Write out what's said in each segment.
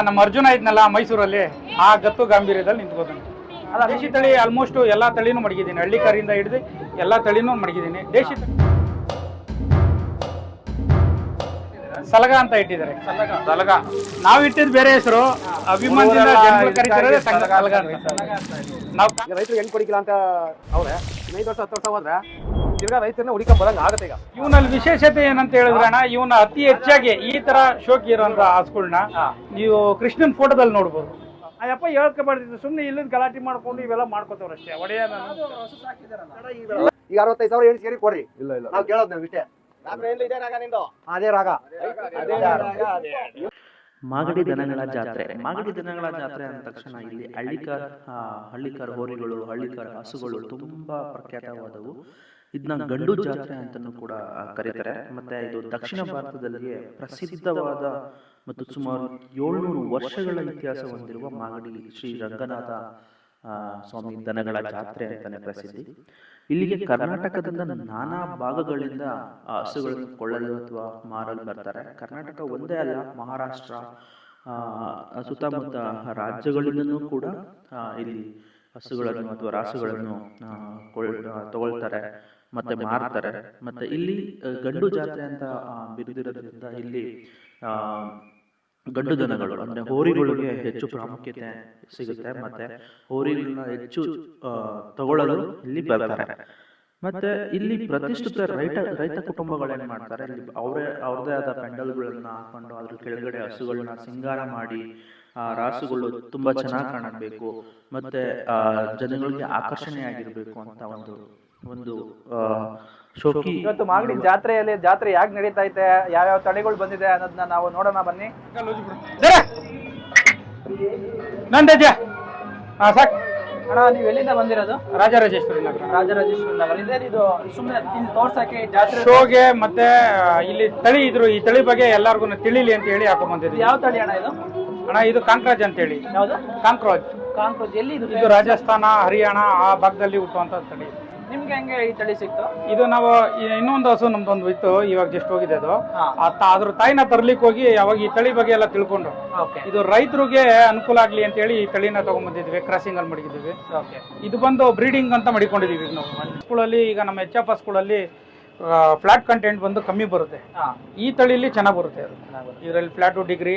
ನಮ್ಮ ಅರ್ಜುನ ಇದ್ನಲ್ಲ ಮೈಸೂರಲ್ಲಿ, ಆ ಗತ್ತು ಗಾಂಭೀರ್ಯದಲ್ಲಿ ನಿಂತ್ಕೋತಾನೆ. ಅದ ದೇಶಿ ತಳಿ ಆಲ್ಮೋಸ್ಟ್ ಎಲ್ಲ ತಳಿನೂ ಮಡಗಿದ್ದೀನಿ. ಹಳ್ಳಿ ಕಾರಿಂದ ಹಿಡಿದು ಎಲ್ಲ ತಳಿನೂ ಮಡಗಿದ್ದೀನಿ. ದೇಶಿ ತಳಿ- ಸಲಗ ಅಂತ ಇಟ್ಟಿದ್ದಾರೆ. ಸಲಗ. ನಾವ್ ಇಟ್ಟಿದ್ ಬೇರೆ ಹೆಸರು ಅಭಿಮಾನದಿಂದ ಜನಗಳು ಕರೀತಾರೆ ಸಲಗ ಸಲಗ ಅಂತ ನಾವು ಈಗ ರೈತರು ಹೆಂಗ್ ಕೊಡಿಕಿಲ್ಲ ಅಂತ ಅವ್ರೆ ಐದು ವರ್ಷ ಹತ್ತು ವರ್ಷ ಹೋದ್ರೆ ತಿರ್ಗಾ ರೈತರನ್ನ ಹುಡುಕೊಂಡ್ ಬರಂಗ ಆಗತ್ತೆ ಈಗ. ಇವನಲ್ಲಿ ವಿಶೇಷತೆ ಏನಂತ ಹೇಳಿದ್ರೆ ಅಣ್ಣ ಇವನ ಅತಿ ಹೆಚ್ಚಾಗಿ ಈ ತರ ಶೋಕಿ ಇರುವಂತ ಹಸುಗಳನ್ನ ನೀವು ಕೃಷ್ಣನ್ ಫೋಟೋದಲ್ಲಿ ನೋಡ್ಬೋದು. ಅಯ್ಯಪ್ಪ ಹೇಳ್ಕೊಬಾರ್ದಿತ್ತು ಸುಮ್ಮನೆ ಇಲ್ಲದ ಗಲಾಟೆ ಮಾಡ್ಕೊಂಡು ಇವೆಲ್ಲ ಮಾಡ್ಕೋತಾವ್ರ ಅಷ್ಟೇ ಒಡೆಯ ಈಗ ಅರವತ್ತೈದು ಸಾವಿರ ಹೇಳಿ ಸೇರಿ ಕೊಡ್ರಿ. ಇಲ್ಲ ಇಲ್ಲ. ನಾವು ಕೇಳೋದು ನಾವು ಇಷ್ಟೇ. ಅದೇ ರಾಗ. ಅದೇ ರಾಗ ಮಾಗಡಿ ದನಗಳ ಜಾತ್ರೆ. ಮಾಗಡಿ ದನಗಳ ಜಾತ್ರೆ ಅಂದ ತಕ್ಷಣ ಇಲ್ಲಿ ಹಳ್ಳಿಕಾರ್ ಹಳ್ಳಿಕಾರ್ ಹೋರಿಗಳು ಹಳ್ಳಿಕಾರ್ ಹಸುಗಳು ತುಂಬಾ ಪ್ರಖ್ಯಾತವಾದವು. ಇದನ್ನ ಗಂಡು ಜಾತ್ರೆ ಅಂತಲೂ ಕೂಡ ಕರೀತಾರೆ. ಮತ್ತೆ ಇದು ದಕ್ಷಿಣ ಭಾರತದಲ್ಲಿಯೇ ಪ್ರಸಿದ್ಧವಾದ ಮತ್ತು ಸುಮಾರು ಏಳ್ನೂರು ವರ್ಷಗಳ ಇತಿಹಾಸ ಹೊಂದಿರುವ ಮಾಗಡಿ ಶ್ರೀ ರಂಗನಾಥ ಸ್ವಾಮಿ ದನಗಳ ಜಾತ್ರೆ ಅಂತಾನೆ ಪ್ರಸಿದ್ಧಿ. ಇಲ್ಲಿಗೆ ಕರ್ನಾಟಕದಿಂದ ನಾನಾ ಭಾಗಗಳಿಂದ ಆ ಹಸುಗಳನ್ನು ಕೊಳ್ಳಲು ಅಥವಾ ಮಾರಲು ಬರ್ತಾರೆ. ಕರ್ನಾಟಕ ಒಂದೇ ಅಲ್ಲ ಮಹಾರಾಷ್ಟ್ರ ಆ, ಸುತ್ತಮುತ್ತ ರಾಜ್ಯಗಳಿಂದನೂ ಕೂಡ ಇಲ್ಲಿ ಹಸುಗಳನ್ನು ಅಥವಾ ರಾಸುಗಳನ್ನು ತಗೊಳ್ತಾರೆ ಮತ್ತೆ ಮಾರ್ತಾರೆ. ಮತ್ತೆ ಇಲ್ಲಿ ಗಂಡು ಜಾತ್ರೆ ಅಂತ ಬಿದ್ದಿರೋದ್ರಿಂದ ಬಿರುದಿರೋದ್ರಿಂದ ಇಲ್ಲಿ ಆ, ಗಂಡು ದನಗಳು, ಅಂದ್ರೆ ಹೋರಿಗಳಿಗೆ ಹೆಚ್ಚು ಪ್ರಾಮುಖ್ಯತೆ ಸಿಗುತ್ತೆ, ಮತ್ತೆ ಹೋರಿಗಳನ್ನ ಹೆಚ್ಚು ತಗೊಳ್ಳಲು ಇಲ್ಲಿ ಬರ್ತಾರೆ. ಮತ್ತೆ ಇಲ್ಲಿ ಪ್ರತಿಷ್ಠಿತ ರೈತ ರೈತ ಕುಟುಂಬಗಳೇನ್ ಮಾಡ್ತಾರೆ? ಇಲ್ಲಿ ಅವರೇ ಅವ್ರದೇ ಆದ ಪೆಂಡಲ್ಗಳನ್ನ ಹಾಕೊಂಡು ಅದ್ರ ಕೆಳಗಡೆ ಹಸುಗಳನ್ನ ಸಿಂಗಾರ ಮಾಡಿ, ಆ, ರಾಸುಗಳು ತುಂಬಾ ಚೆನ್ನಾಗಿ ಕಾಣಬೇಕು, ಮತ್ತೆ, ಆ, ಜನಗಳಿಗೆ ಆಕರ್ಷಣೆಯಾಗಿರ್ಬೇಕು ಅಂತ ಒಂದು ಒಂದು ಶೋಕಿ. ಇವತ್ತು ಮಾಗಡಿ ಜಾತ್ರೆಯಲ್ಲಿ ಜಾತ್ರೆ ಯಾಕೆ ನಡೀತಾ ಐತೆ ಯಾವ್ಯಾವ ತಳಿಗಳು ಬಂದಿದೆ ಅನ್ನೋದನ್ನ ನಾವು ನೋಡೋಣ ಬನ್ನಿ. ನಂದಜ್ಜ. ಹಾ ಸಾಕ್. ಅಣ್ಣ ನೀವು ಎಲ್ಲಿಂದ ಬಂದಿರೋದು? ರಾಜರಾಜೇಶ್ವರಿ ನಗರ. ರಾಜರಾಜೇಶ್ವರಿ ನಗರ. ಇದೇನಿದು? ಸುಮ್ಮನೆ ಇಲ್ಲಿ ತೋರ್ಸಕ್ಕೆ ಜಾತ್ರೆ ಶೋಗೆ ಮತ್ತೆ ಇಲ್ಲಿ ತಳಿ ಇದ್ರು. ಈ ತಳಿ ಬಗ್ಗೆ ಎಲ್ಲಾರ್ಗು ತಿಳಿಲಿ ಅಂತ ಹೇಳಿ ಹಾಕೊಂಡ್ ಇದು ಬಂದಿದ್ವಿ ಯಾವ ತಳಿ ಅಣ್ಣ ಇದು? ಅಣ್ಣ ಇದು ಕಾಂಕ್ರಾಜ್ ಅಂತ ಹೇಳಿ ಯಾವುದು? ಕಾಂಕ್ರಾಜ್. ಕಾಂಕ್ರೋಚ್ ಎಲ್ಲಿ ಇದು ಇದು ರಾಜಸ್ಥಾನ ಹರಿಯಾಣ ಆ ಭಾಗದಲ್ಲಿ ಹುಟ್ಟುವಂತ ತಳಿ. ನಿಮ್ಗೆ ಹೆಂಗೆ ಈ ತಳಿ ಸಿಕ್ತು? ಇದು ನಾವು ಇನ್ನೊಂದು ಹಸು ನಮ್ದೊಂದು ಇತ್ತು ಇವಾಗ ಜಸ್ಟ್ ಹೋಗಿದೆ ಅದು. ಹಾ. ಆ ತ- ಅದ್ರ ತಾಯಿನ ತರ್ಲಿಕ್ಕೆ ಹೋಗಿ ಅವಾಗ ಈ ತಳಿ ಬಗ್ಗೆ ಎಲ್ಲ ತಿಳ್ಕೊಂಡು. ಓಕೆ. ಇದು ರೈತರಿಗೆ ಅನುಕೂಲ ಆಗ್ಲಿ ಅಂತ ಹೇಳಿ ಈ ತಳಿನ ತಗೊಂಡ್ಬಂದಿದ್ವಿ ಕ್ರಾಸಿಂಗ್ ಅಲ್ಲಿ ಮಡಗಿದ್ವಿ. ಓಕೆ. ಇದು ಬಂದು ಬ್ರೀಡಿಂಗ್ ಅಂತ ಮಡಿಕೊಂಡಿದೀವಿ ಈಗ ನಾವು. ಸ್ಕೂಲಲ್ಲಿ ಈಗ ನಮ್ಮ ಎಚ್ ಎಫ್ ಸ್ಕೂಲಲ್ಲಿ ಫ್ಲಾಟ್ ಕಂಟೆಂಟ್ ಬಂದು ಕಮ್ಮಿ ಬರುತ್ತೆ. ಹಾ. ಈ ತಳಿಲಿ ಚೆನ್ನಾಗಿ ಬರುತ್ತೆ ಅದು. ಇದರಲ್ಲಿ ಫ್ಲಾಟು ಡಿಗ್ರಿ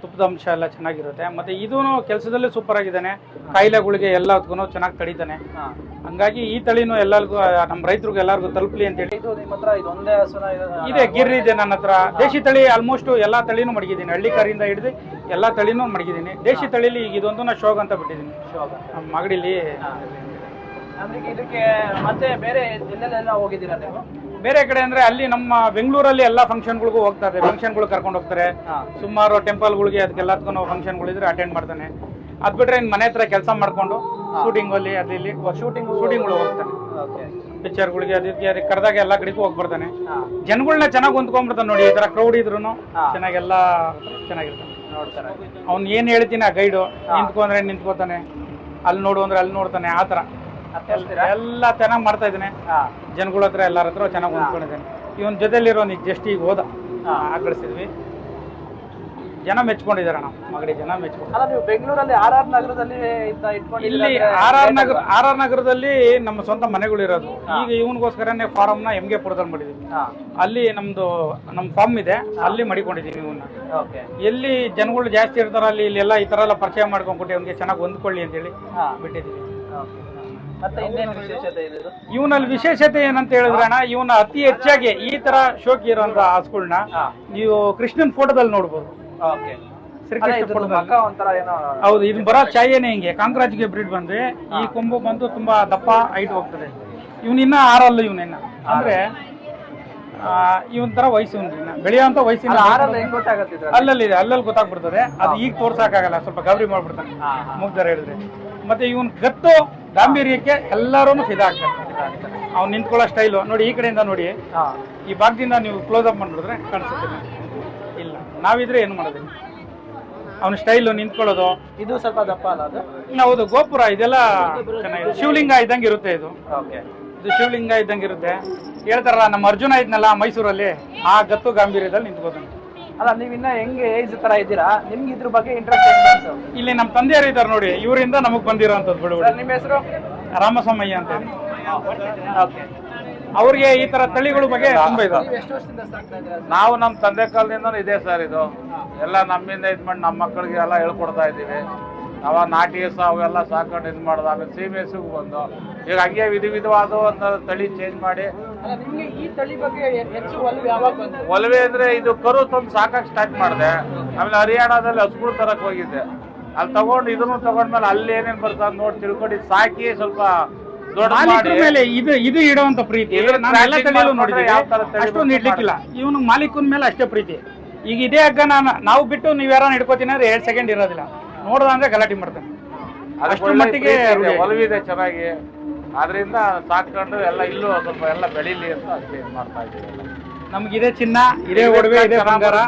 ತುಪ್ಪದ ಅಂಶ ಎಲ್ಲ ಚೆನ್ನಾಗಿರುತ್ತೆ. ಮತ್ತೆ ಇದೂ ಕೆಲಸದಲ್ಲೇ ಸೂಪರ್ ಆಗಿದ್ದಾನೆ. ಕಾಯಿಲೆಗಳಿಗೆ ಎಲ್ಲದಕ್ಕೂ ಚೆನ್ನಾಗಿ ತಡಿತಾನೆ. ಹಂಗಾಗಿ ಈ ತಳಿನೂ ಎಲ್ಲರಿಗೂ ನಮ್ಮ ರೈತರಿಗೆ ಎಲ್ಲರಿಗೂ ತಲುಪಲಿ ಅಂತ ಹೇಳಿ. ಇದು ಗಿರ್ರಿ ಇದೆ ನನ್ನ ಹತ್ರ. ದೇಶಿ ತಳಿ ಆಲ್ಮೋಸ್ಟ್ ಎಲ್ಲಾ ತಳಿನೂ ಮಡಗಿದ್ದೀನಿ. ಹಳ್ಳಿ ಕಾರಿಂದ ಹಿಡಿದು ಎಲ್ಲಾ ತಳಿನೂ ಮಡಗಿದ್ದೀನಿ. ದೇಶಿ ತಳಿಲಿ ಈಗ ಇದೊಂದು ನಾ ಶೋಗ್ ಅಂತ ಬಿಟ್ಟಿದ್ದೀನಿ. ನಮ್ಮ ಮಗಡಿಲಿ. ಇದಕ್ಕೆ ಮತ್ತೆ ಬೇರೆ ಜಿಲ್ಲೆಲ್ಲ ಹೋಗಿದ್ದೀರಾ ನೀವು? ಬೇರೆ ಕಡೆ ಅಂದ್ರೆ ಅಲ್ಲಿ ನಮ್ಮ ಬೆಂಗಳೂರಲ್ಲಿ ಎಲ್ಲಾ ಫಂಕ್ಷನ್ಗಳಿಗೂ ಹೋಗ್ತಾರೆ ಫಂಕ್ಷನ್ಗಳು ಕರ್ಕೊಂಡು ಹೋಗ್ತಾರೆ. ಸುಮಾರು ಟೆಂಪಲ್ಗಳಿಗೆ ಅದಕ್ಕೆಲ್ಲದಕ್ಕೂ ಫಂಕ್ಷನ್ಗಳು ಇದ್ರೆ ಅಟೆಂಡ್ ಮಾಡ್ತಾನೆ. ಅದ್ ಬಿಟ್ರೆ ಇನ್ ಮನೆ ಹತ್ರ ಕೆಲಸ ಮಾಡ್ಕೊಂಡು ಶೂಟಿಂಗ್ ಅಲ್ಲಿ ಅಲ್ಲಿ ಇಲ್ಲಿ ಶೂಟಿಂಗ್ಗಳು ಹೋಗ್ತಾನೆ. ಪಿಕ್ಚರ್ ಗಳಿಗೆ ಅದಕ್ಕೆ ಅದಕ್ಕೆ ಕರೆದಾಗ ಎಲ್ಲ ಕಡೆಗೂ ಹೋಗಿ ಬರ್ತಾನೆ ಹಾ. ಜನಗಳನ್ನ ಚೆನ್ನಾಗಿ ಹೊಂದ್ಕೊಂಡ್ಬಿಡ್ತಾನೆ ನೋಡಿ ಈ ತರ ಕ್ರೌಡ್ ಇದ್ರು ಚೆನ್ನಾಗಿ ಚೆನ್ನಾಗೆಲ್ಲ ಚೆನ್ನಾಗಿರ್ತಾನೆ. ನೋಡ್ತಾರೆ. ಅವ್ನು ಏನ್ ಹೇಳ್ತೀನಿ ಆ ಗೈಡು ನಿಂತ್ಕೊಂಡ್ರೆ ನಿಂತ್ಕೋತಾನೆ. ಅಲ್ಲಿ ನೋಡು ಅಂದ್ರೆ ಅಲ್ಲಿ ನೋಡ್ತಾನೆ ಆ ತರ? ಎಲ್ಲ ಚೆನ್ನಾಗಿ ಮಾಡ್ತಾ ಇದ್ದಾನೆ. ಜನಗಳ ಹತ್ರ ಎಲ್ಲರ ಹತ್ರ ಚೆನ್ನಾಗಿ ಹೊಂದ್ಕೊಂಡಿದ್ದಾನೆ ಇವನ್ ಜೊತೆಲಿರೋ ನೀ ಜಸ್ಟ್ ಈಗ ಹೋದ. ಕಳಿಸಿದ್ವಿ ಜನ ಮೆಚ್ಕೊಂಡಿದಾರೆ ನಾವು ಮಗಡಿ ಜನ ಮೆಚ್ಕೊಂಡು ಬೆಂಗಳೂರಲ್ಲಿ ಆರ್ ಆರ್ ನಗರದಲ್ಲಿ ಇಲ್ಲಿ R R Nagar R R ನಗರದಲ್ಲಿ ನಮ್ಮ ಸ್ವಂತ ಮನೆಗಳು ಇರೋದು ಈಗ ಇವನಿಗೋಸ್ಕರನೇ ಫಾರಂ ನ ಎಮ್ಗೆ ಪುರದಲ್ಲಿ ಮಾಡಿದೀವಿ. ಅಲ್ಲಿ ನಮ್ದು ನಮ್ ಫಾರ್ಮ್ ಇದೆ. ಅಲ್ಲಿ ಮಡಿಕೊಂಡಿದೀವಿ ಇವನ್ನ. ಓಕೆ. ಎಲ್ಲಿ ಜನಗಳು ಜಾಸ್ತಿ ಇರ್ತಾರ ಅಲ್ಲಿ ಇಲ್ಲೆಲ್ಲ ಈ ತರ ಎಲ್ಲ ಪರಿಚಯ ಮಾಡ್ಕೊಂಡ್ಬಿಟ್ಟು ಅವ್ನಿಗೆ ಚೆನ್ನಾಗಿ ಹೊಂದ್ಕೊಳ್ಳಿ ಅಂತ ಹೇಳಿ ಇವನಲ್ಲಿ ವಿಶೇಷತೆ ಏನಂತ ಹೇಳಿದ್ರೆ ಅಣ್ಣ ಇವನ ಅತಿ ಹೆಚ್ಚಾಗಿ ಈ ತರ ಶೋಕಿ ಇರುವಂತ ಹಾಸ್ಗಳನ್ನ ನೀವು ಕೃಷ್ಣನ್ ಫೋಟೋದಲ್ಲಿ ನೋಡ್ಬೋದು. ಹೌದು ಇದು ಬರೋ ಚಾಯೇನೆ ಹಿಂಗೆ ಕಾಂಕ್ರಾಜ್ಗೆ ಬ್ರೀಡ್ ಬಂದ್ರೆ ಈ ಕೊಂಬು ಬಂದು ತುಂಬಾ ದಪ್ಪ ಹೈಟ್ ಹೋಗ್ತದೆ. ಇವನಿನ್ನ ಆರಲ್ಲ ಇವನಿನ್ನ ಅಂದ್ರೆ ಆ, ಇವನ್ ತರ ವಯಸ್ಸು ಬೆಳೆಯುವಂತ ವಯಸ್ಸಿನ ಅಲ್ಲಲ್ಲಿ ಇದೆ ಅಲ್ಲಲ್ಲಿ ಗೊತ್ತಾಗ್ಬಿಡ್ತದೆ. ಅದು ಈಗ ತೋರ್ಸಕ್ಕಾಗಲ್ಲ ಸ್ವಲ್ಪ ಗಾಬರಿ ಮಾಡ್ಬಿಡ್ತಾನೆ. ಮುಗ್ದಾರ ಹೇಳಿದ್ರೆ. ಮತ್ತೆ ಇವನ್ ಗತ್ತು ಗಾಂಭೀರ್ಯಕ್ಕೆ ಎಲ್ಲರೂ ಫಿದಾ ಆಗ್ತಾರೆ. ಅವ್ನು ನಿಂತ್ಕೊಳ್ಳೋ ಸ್ಟೈಲು. ನೋಡಿ ಈ ಕಡೆಯಿಂದ ನೋಡಿ. ಈ ಭಾಗದಿಂದ ನೀವು ಕ್ಲೋಸ್ ಅಪ್ ಮಾಡಿಬಿಡಿದ್ರೆ ಕಾಣಿಸುತ್ತೆ. ಇಲ್ಲ. ನಾವಿದ್ರೆ ಏನು ಮಾಡೋದಿಲ್ಲ ಅವನ ಸ್ಟೈಲು ನಿಂತ್ಕೊಳ್ಳೋದು. ಇದು ಸ್ವಲ್ಪ ದಪ್ಪ ಅಲ್ಲ ಅದು? ಹೌದು ಗೋಪುರ ಇದೆಲ್ಲ ಚೆನ್ನಾಗಿದೆ. ಶಿವಲಿಂಗ ಇದ್ದಂಗೆ ಇರುತ್ತೆ ಇದು. ಓಕೆ. ಇದು ಶಿವಲಿಂಗ ಇದ್ದಂಗೆ ಇರುತ್ತೆ. ಹೇಳ್ತಾರಲ್ಲ ನಮ್ಮ ಅರ್ಜುನ ಇದ್ನಲ್ಲ ಮೈಸೂರಲ್ಲಿ ಆ ಗತ್ತು ಗಾಂಭೀರ್ಯದಲ್ಲಿ ನಿಂತ್ಕೋತಾನೆ. ಅಲ್ಲ ನೀವ್ ಇನ್ನ ಹೆಂಗೆ ಏಜ್ ತರ ಇದ್ದೀರಾ? ನಿಮ್ಗೆ ಇದ್ರ ಬಗ್ಗೆ ಇಂಟ್ರೆಸ್ಟ್ ಇಲ್ಲಿ ನಮ್ಮ ತಂದೆಯರು ಇದ್ದಾರೆ ನೋಡಿ ಇವರಿಂದ ನಮಗೆ ಬಂದಿರೋಂಥದ್ದು ಬಿಡುಗಡೆ ನಿಮ್ಮ ಹೆಸರು? ರಾಮಸಮಯ್ಯ ಅಂತ ಹೇಳಿ. ಓಕೆ. ಅವ್ರಿಗೆ ಈ ತರ ತಳಿಗಳ ಬಗ್ಗೆ ತುಂಬಾ ಇದೆ. ಎಷ್ಟು ವರ್ಷದಿಂದ ಸಾಕ್ತಾ ಇದ್ದೀರಾ ನಾವು ನಮ್ಮ ತಂದೆ ಕಾಲದಿಂದ ಇದೆ ಸರ್ ಇದು. ಎಲ್ಲ ನಮ್ಮಿಂದ ಇದು ಮಾಡಿ ನಮ್ಮ ಮಕ್ಕಳಿಗೆ ಎಲ್ಲ ಹೇಳ್ಕೊಡ್ತಾ ಇದ್ದೀವಿ. ಅವಾಗ ನಾಟಿ ಸಹ ಅವೆಲ್ಲ ಸಾಕೊಂಡು ಇದು ಮಾಡೋದು ಆಮೇಲೆ ಸೀಮೆ ಎಸ್ಗೆ ಬಂದು ಈಗ ಹಂಗೆ ವಿಧ ವಿಧವಾದ ಒಂದು ತಳಿ ಚೇಂಜ್ ಮಾಡಿ. ಈ ತಳಿ ಬಗ್ಗೆ ಹೆಚ್ಚು ಒಲವು ಯಾವಾಗ ಬಂತು? ಒಲವೆ ಅಂದ್ರೆ ಇದು ಕರು ತಂದು ಸಾಕಕ್ಕೆ ಸ್ಟಾರ್ಟ್ ಮಾಡಿದೆ. ಆಮೇಲೆ ಹರಿಯಾಣದಲ್ಲಿ ಹಸುಗಳು ತರಕ್ ಹೋಗಿದ್ದೆ. ಅಲ್ಲಿ ತಗೊಂಡು ಇದನ್ನು ತಗೊಂಡ್ಮೇಲೆ ಅಲ್ಲಿ ಏನೇನ್ ಬರ್ತದೆ ನೋಡಿ ತಿಳ್ಕೊಂಡು ಸಾಕಿ ಸ್ವಲ್ಪ ದೊಡ್ಡ ಮಾಲೀಕರ ಮಾಡಿ ಮೇಲೆ ಇದು ಇದು ಇಡುವಂತ ಪ್ರೀತಿ. ಇದ್ರ ನಾನು ಎಲ್ಲ ತಳಿಯಲ್ಲೂ ನೋಡಿದ್ದೀನಿ ಯಾವ ತರ ತಳಿ ಅಷ್ಟೊಂದು ಬೇಕು ಇಡ್ಲಿಕ್ಕಿಲ್ಲ. ಇವನು ಮಾಲೀಕನ ಮೇಲೆ ಅಷ್ಟೇ ಪ್ರೀತಿ. ಈಗ ಇದೇ ಹಗ್ಗ ನಾನು ನಾವು ಬಿಟ್ಟು ನೀವ್ ಯಾರನ್ನ ಹಿಡ್ಕೋತೀನಿ ಅಂದ್ರೆ ಎರಡ್ ಸೆಕೆಂಡ್ ಇರೋದಿಲ್ಲ. ನೋಡ್ದ ಅಂದ್ರೆ ಗಲಾಟೆ ಮಾಡ್ತಾನೆ. ಅಷ್ಟ್ರ ಒಳ್ಳೆ ಮಟ್ಟಿಗೆ ರೂಢಿ ಒಲವಿದೆ ಚೆನ್ನಾಗಿ. ಆದ್ರಿಂದ ಸಾಕೊಂಡು ಎಲ್ಲ ಇಲ್ಲೂ ಸ್ವಲ್ಪ ಎಲ್ಲ ಬೆಳೀಲಿ ಅಂತ ಅಷ್ಟೇ ಇದು ಮಾಡ್ತಾ ಇದ್ದೀವಿ. ನಮ್ಗಿದೆ ನಮ್ಗೆ ಇದೇ ಚಿನ್ನ ಇದೇ ಒಡವೆ ಇದೆ ಬಂಗಾರ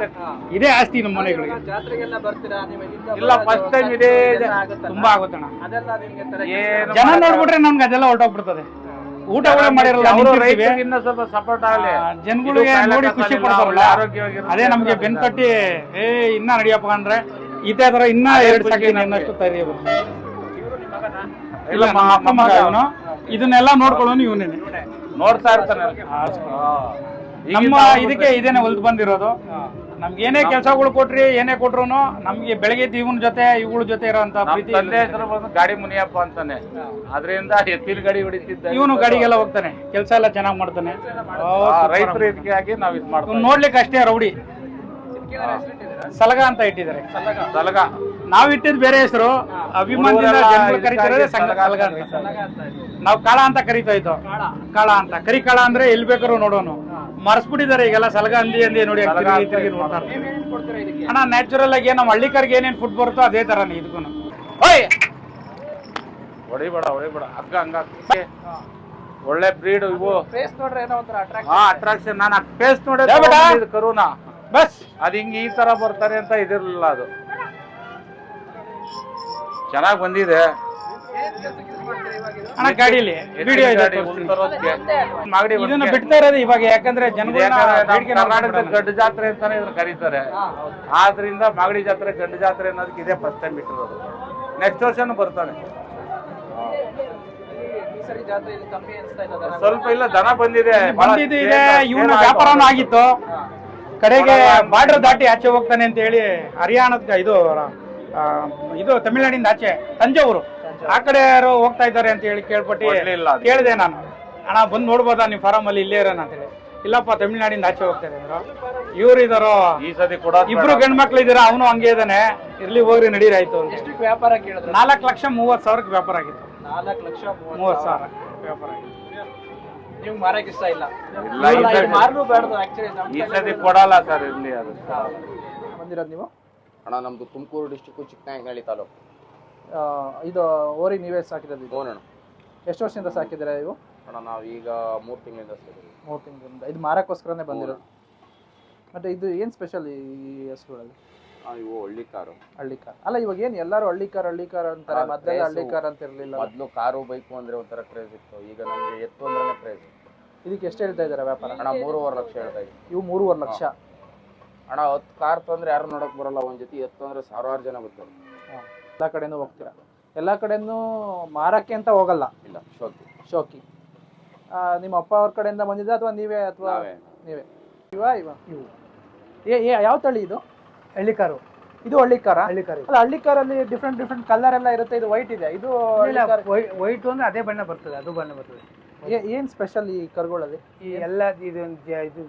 ಇದೇ ಆಸ್ತಿ ನಮ್ಮ ಮನೆಗಳಿಗೆ. ಜಾತ್ರೆಗೆಲ್ಲ ಬರ್ತೀರಾ? ನೀವು ಇಲ್ಲಿಂದ ಇಲ್ಲ ಫಸ್ಟ್ ಟೈಮ್ ಇದೇ? ತುಂಬಾ ಆಗುತ್ತಣ್ಣ. ಅದೆಲ್ಲ ನಿಮ್ಗೆ ತರ ಏನು ಜನ ನೋಡ್ಬಿಟ್ರೆ ನಮ್ಗೆ ಅದೆಲ್ಲ ಹೊರಟೋಗ್ಬಿಡ್ತದೆ. ಊಟ ಕೂಡ ಮಾಡಿರಲ್ಲ ಅವರು ನಿಂತಿರ್ತೀವಿ. ರೈತರಿಗೆ ಇನ್ನೂ ಸ್ವಲ್ಪ ಸಪೋರ್ಟ್ ಆಗಲಿ. ಜನಗಳಿಗೆ ನೋಡಿ ಖುಷಿ ಪಡ್ತಾರಲ್ಲ ಅದೇ ನಮ್ಗೆ ಬೆನ್ ಕಟ್ಟಿ ಏ ಇನ್ನ ನಡಿಯಪ್ಪ ಅಂದ್ರೆ ಇದೇ ತರ ಇನ್ನ ಎರಡು ಸೆಕೆಂಡ್ ಇನ್ನಷ್ಟು ತರಿಯಬಹುದು ಇಲ್ಲ ಅಪ್ಪ ಮಗ. ಇವನು. ಇದನ್ನೆಲ್ಲ ನೋಡ್ಕೊಳ್ಳೋನು ಇವನೇನೆ ನೋಡ್ತಾ ಇರ್ತಾನೆ. ನಮ್ಮ ಇದಕ್ಕೆ ಇದೇನೆ ಹೊಲ್ದು ಬಂದಿರೋದು. ನಮ್ಗೆ ಏನೇ ಕೆಲಸಗಳು ಕೊಟ್ರಿ ಏನೇ ಕೊಟ್ರು ನಮ್ಗೆ ಬೆಳಗ್ಗೆ ಇವನ ಜೊತೆ ಇವುಗಳ ಜೊತೆ ಇರೋಂತ ಪ್ರೀತಿ ತಂದೆ ಹೆಸರು ಬಂದು ಗಾಡಿ ಮುನಿಯಪ್ಪ ಅಂತಾನೆ. ಅದರಿಂದ ಎತ್ತಿನ ಗಾಡಿ ಹೊಡಿತಿದ್ದ ಇವನು ಗಾಡಿಗೆಲ್ಲ ಹೋಗ್ತಾನೆ. ಕೆಲಸ ಎಲ್ಲ ಚೆನ್ನಾಗಿ ಮಾಡ್ತಾನೆ. ರೈತರು ಆಗಿ ನಾವ್ ಇದು ಮಾಡ್ತೀವಿ ನೋಡ್ಲಿಕ್ಕೆ ಅಷ್ಟೇ ರೌಡಿ. ಸಲಗ ಅಂತ ಇಟ್ಟಿದ್ದಾರೆ. ಸಲಗ. ನಾವ್ ಇಟ್ಟಿದ್ ಬೇರೆ ಹೆಸರು ಅಭಿಮಾನದಿಂದ ಊರೆಲ್ಲ ಕರೀತಾರೆ ಕರೀತಿರೋದೇ ಸಂಘ ಅಂತ. ನಾವು ಕಾಳ ಅಂತ ಕರಿತಾ ಇದ್ದೋ ಕಾಳ ಅಂತ. ಕರಿ ಕಾಳ ಅಂದ್ರೆ ಎಲ್ಲಿ ಬೇಕಾದ್ರು ನೋಡೋನು. ಮರ್ಸ್ಬಿಟ್ಟಿದ್ದಾರೆ ಈಗೆಲ್ಲ ಸಲಗ ಅಂದಿ ಅಂದಿ ನೋಡಿ ತಿರುಗಿ ನೋಡ್ತಾರೆ ಅಣ್ಣ ನ್ಯಾಚುರಲ್ ಆಗಿ ನಮ್ಮ ಹಳ್ಳಿಕರ್ಗೆ ಏನೇನ್ ಫುಡ್ ಬರುತ್ತೋ ಅದೇ ತರನೇ ಇದಕ್ಕೂ ಓಯ್ ಹೊಡಿಬೇಡ ಹೊಡಿಬೇಡ. ಹಗ್ಗ ಹಂಗ. ಒಳ್ಳೆ ಬ್ರೀಡ್ ಇವು. ಫೇಸ್ ನೋಡ್ರೆ ಏನೋ ಒಂಥರ ಅಟ್ರಾಕ್ಟ್ ಹಾ ಅಟ್ರಾಕ್ಷನ್ ನಾನು ಫೇಸ್ ನೋಡಿದ್ರೆ ಕರುನಾ? ಬಸ್! ಅದ್ ಹಿಂಗ್ ಈ ತರ ಬರ್ತಾರೆ ಅಂತ ಇದಿರ್ಲಿಲ್ಲ ಅದು. ಚೆನ್ನಾಗ್ ಬಂದಿದೆ. ಅಣ್ಣ ಗಾಡಿಲಿ ವಿಡಿಯೋ ಇದೆ ತೋರಿಸ್ತೀನಿ. ಮಾಗಡಿ ಇದನ್ನ. ಬಿಡ್ತಾ ಇರೋದು ಇವಾಗ ಯಾಕಂದ್ರೆ ಜನಗಳನ್ನ ಬೇಡಿಕೆ ಕರ್ನಾಟಕದ. ಗಡ್ಡ ಜಾತ್ರೆ ಅಂತಾನೆ ಇದನ್ನ ಕರೀತಾರೆ. ಆದ್ರಿಂದ ಮಾಗಡಿ ಜಾತ್ರೆ ಗಡ್ಡ ಜಾತ್ರೆ ಅನ್ನೋದಕ್ಕೆ ಇದೇ ಫಸ್ಟ್ ಟೈಮ್ ಬಿಟ್ಟಿರೋದು. ನೆಕ್ಸ್ಟ್ ವರ್ಷನು ಬರ್ತಾನೆ ಸ್ವಲ್ಪ ಇಲ್ಲ ದನ ಬಂದಿದೆ. ಬಹಳ ಬಂದಿದ್ದು ಇದೆ. ಸೇಲ್- ಇವನ ಸೇಲ್ ವ್ಯಾಪಾರನೂ ಆಗಿತ್ತು. ಕಡೆಗೆ ಬಾರ್ಡರ್ ದಾಟಿ ಆಚೆ ಹೋಗ್ತಾನೆ ಅಂತ ಹೇಳಿ ಹರಿಯಾಣದ ಇದು ಇದು ತಮಿಳ್ನಾಡಿಂದ ಆಚೆ ತಂಜಾವೂರು ಆ ಕಡೆ ಯಾರು ಹೋಗ್ತಾ ಇದ್ದಾರೆ ಅಂತ ಹೇಳಿ ಕೇಳ್ಪಟ್ಟು ಕೇಳಿದೆ ನಾನು. ಅಣ್ಣ ಬಂದು ನೋಡ್ಬೋದಾ? ನೀವು ಫಾರಂ ಅಲ್ಲಿ ಇಲ್ಲೇ ಇರೋಣ ಅಂತ ಹೇಳಿ. ಇಲ್ಲಪ್ಪ ತಮಿಳ್ನಾಡಿಂದ ಆಚೆ ಹೋಗ್ತಾ ಇದ್ರು ಇವ್ರು ಇದಾರೋ? ಈ ಸದಿ ಕೂಡ ಇಬ್ರು ಗಂಡ್ ಮಕ್ಳು ಇದಾರೆ ಅವನು ಹಂಗೆ ಇದ್ದಾನೆ. ಇರ್ಲಿ ಹೋಗ್ರಿ ನಡೀರಾಯ್ತು ಅಂತ ಎಷ್ಟಕ್ಕೆ ವ್ಯಾಪಾರ ಕೇಳಿದ್ರು? ನಾಲ್ಕು ಲಕ್ಷ ಮೂವತ್ತು ಸಾವಿರಕ್ಕೆ ವ್ಯಾಪಾರ ಆಗಿತ್ತು. ನಾಲ್ಕು ಲಕ್ಷ ಮೂವತ್ತು ಸಾವಿರ. ವ್ಯಾಪಾರ ಆಗಿತ್ತು. ನೀವು ಮಾರಕ್ಕೆ ಇಷ್ಟ ಇಲ್ಲ. ಇಲ್ಲ, ಈ ಸತಿ ಕೊಡಲ್ಲ ಸರ್ ಇರ್ಲಿ ಅದು. ಬಂದಿರೋದು ನೀವು? ಅಣ್ಣ ನಮ್ದು ತುಮಕೂರು ಡಿಸ್ಟಿಕ್ ಚಿಕ್ಕನಾಯಕನಹಳ್ಳಿ ತಾಲೂಕು. ಇದು ಓರಿ ನೀವೇ ಸಾಕಿರೋದು ಇದು? ಎಷ್ಟು ವರ್ಷದಿಂದ ಸಾಕಿದ್ದೀರಾ ಇವು? ಅಣ್ಣ ನಾವು ಈಗ ಮೂರು ತಿಂಗಳಿಂದ ಸೇರಿದ್ವಿ ಮೂರು ತಿಂಗಳಿಂದ. ಇದು ಮಾರಕ್ಕೋಸ್ಕರನೇ ಬಂದಿರೋದು? ಮತ್ತೆ ಇದು ಏನು ಸ್ಪೆಷಲ್ ಈ ಹಸುಗಳಲ್ಲಿ? ಆ, ಇವು ಹಳ್ಳಿ ಕಾರು. ಹಳ್ಳಿ ಕಾರ್. ಅಲ್ಲ ಇವಾಗ ಏನು ಎಲ್ಲರೂ ಹಳ್ಳಿ ಕಾರ್ ಹಳ್ಳಿ ಕಾರ್ ಅಂತಾರೆ ಮತ್ತೆ ಮೊದಲೆಲ್ಲ craze ಹಳ್ಳಿ ಕಾರ್ ಅಂತ ಇರಲಿಲ್ಲ. ಮೊದಲು ಕಾರು ಬೈಕು ಅಂದ್ರೆ ಒಂಥರ ಕ್ರೇಜ್ ಇತ್ತು. ಈಗ ನಮಗೆ ಎತ್ತು ಅಂದ್ರೆ ಕ್ರೇಜ್ ಇದಕ್ಕೆ ಎಷ್ಟು ಹೇಳ್ತಾ ಇದ್ದಾರೆ ವ್ಯಾಪಾರ? ಅಣ್ಣ ಮೂರುವರೆ ಲಕ್ಷ ಹೇಳ್ತಾ ಇದ್ದೀವಿ ಇವು ಮೂರುವರೆ ಲಕ್ಷ. ಅಣ್ಣ ಹತ್ತು ಕಾರ್ ತಂದ್ರೆ ಯಾರು ನೋಡಕ್ ಬರಲ್ಲ ಒಂದ್ ಜೊತೆ ಎತ್ತು ಅಂದ್ರೆ ಸಾವಿರಾರು ಜನ ಬರ್ತಾರೆ. ಎಲ್ಲ ಕಡೆನೂ ಹೋಗ್ತೀರಾ? ಎಲ್ಲ ಕಡೆನೂ ಮಾರಕ್ಕೆ ಅಂತ ಹೋಗಲ್ಲ? ಇಲ್ಲ ಶೋಕಿ. ಶೋಕಿ. ಆ, ನಿಮ್ಮ ಅಪ್ಪ ಅವ್ರ ಕಡೆಯಿಂದ ಬಂದಿದ್ದ ಅಥವಾ ನೀವೇ ಅಥವಾ ನಾವೇ. ನೀವೇ? ಇವ ಇವ? ಇವು ಏ ಏ ಯಾವ ತಳಿ ಇದು? ಹಳ್ಳಿಕಾರು. ಇದು ಹಳ್ಳಿಕಾರ? ಕಾರ ಹಳ್ಳಿ ಕಾರ್ ಅಲ್ಲ ಹಳ್ಳಿಕಾರಲ್ಲಿ ಡಿಫ್ರೆಂಟ್ ಡಿಫ್ರೆಂಟ್ ಕಲರ್ ಎಲ್ಲ ಇರುತ್ತೆ ಇದು ವೈಟ್ ಇದೆ. ಇದು ವೈಟ್ ಅಂದ್ರೆ ಅದೇ ಬಣ್ಣ ಬರ್ತದೆ ಅದು ಬಣ್ಣ ಬರ್ತದೆ. ಏನ್ ಸ್ಪೆಷಲ್ ಈ ಕರುಗಳಲ್ಲಿ ಈ ಎಲ್ಲ ಇದು ಇದು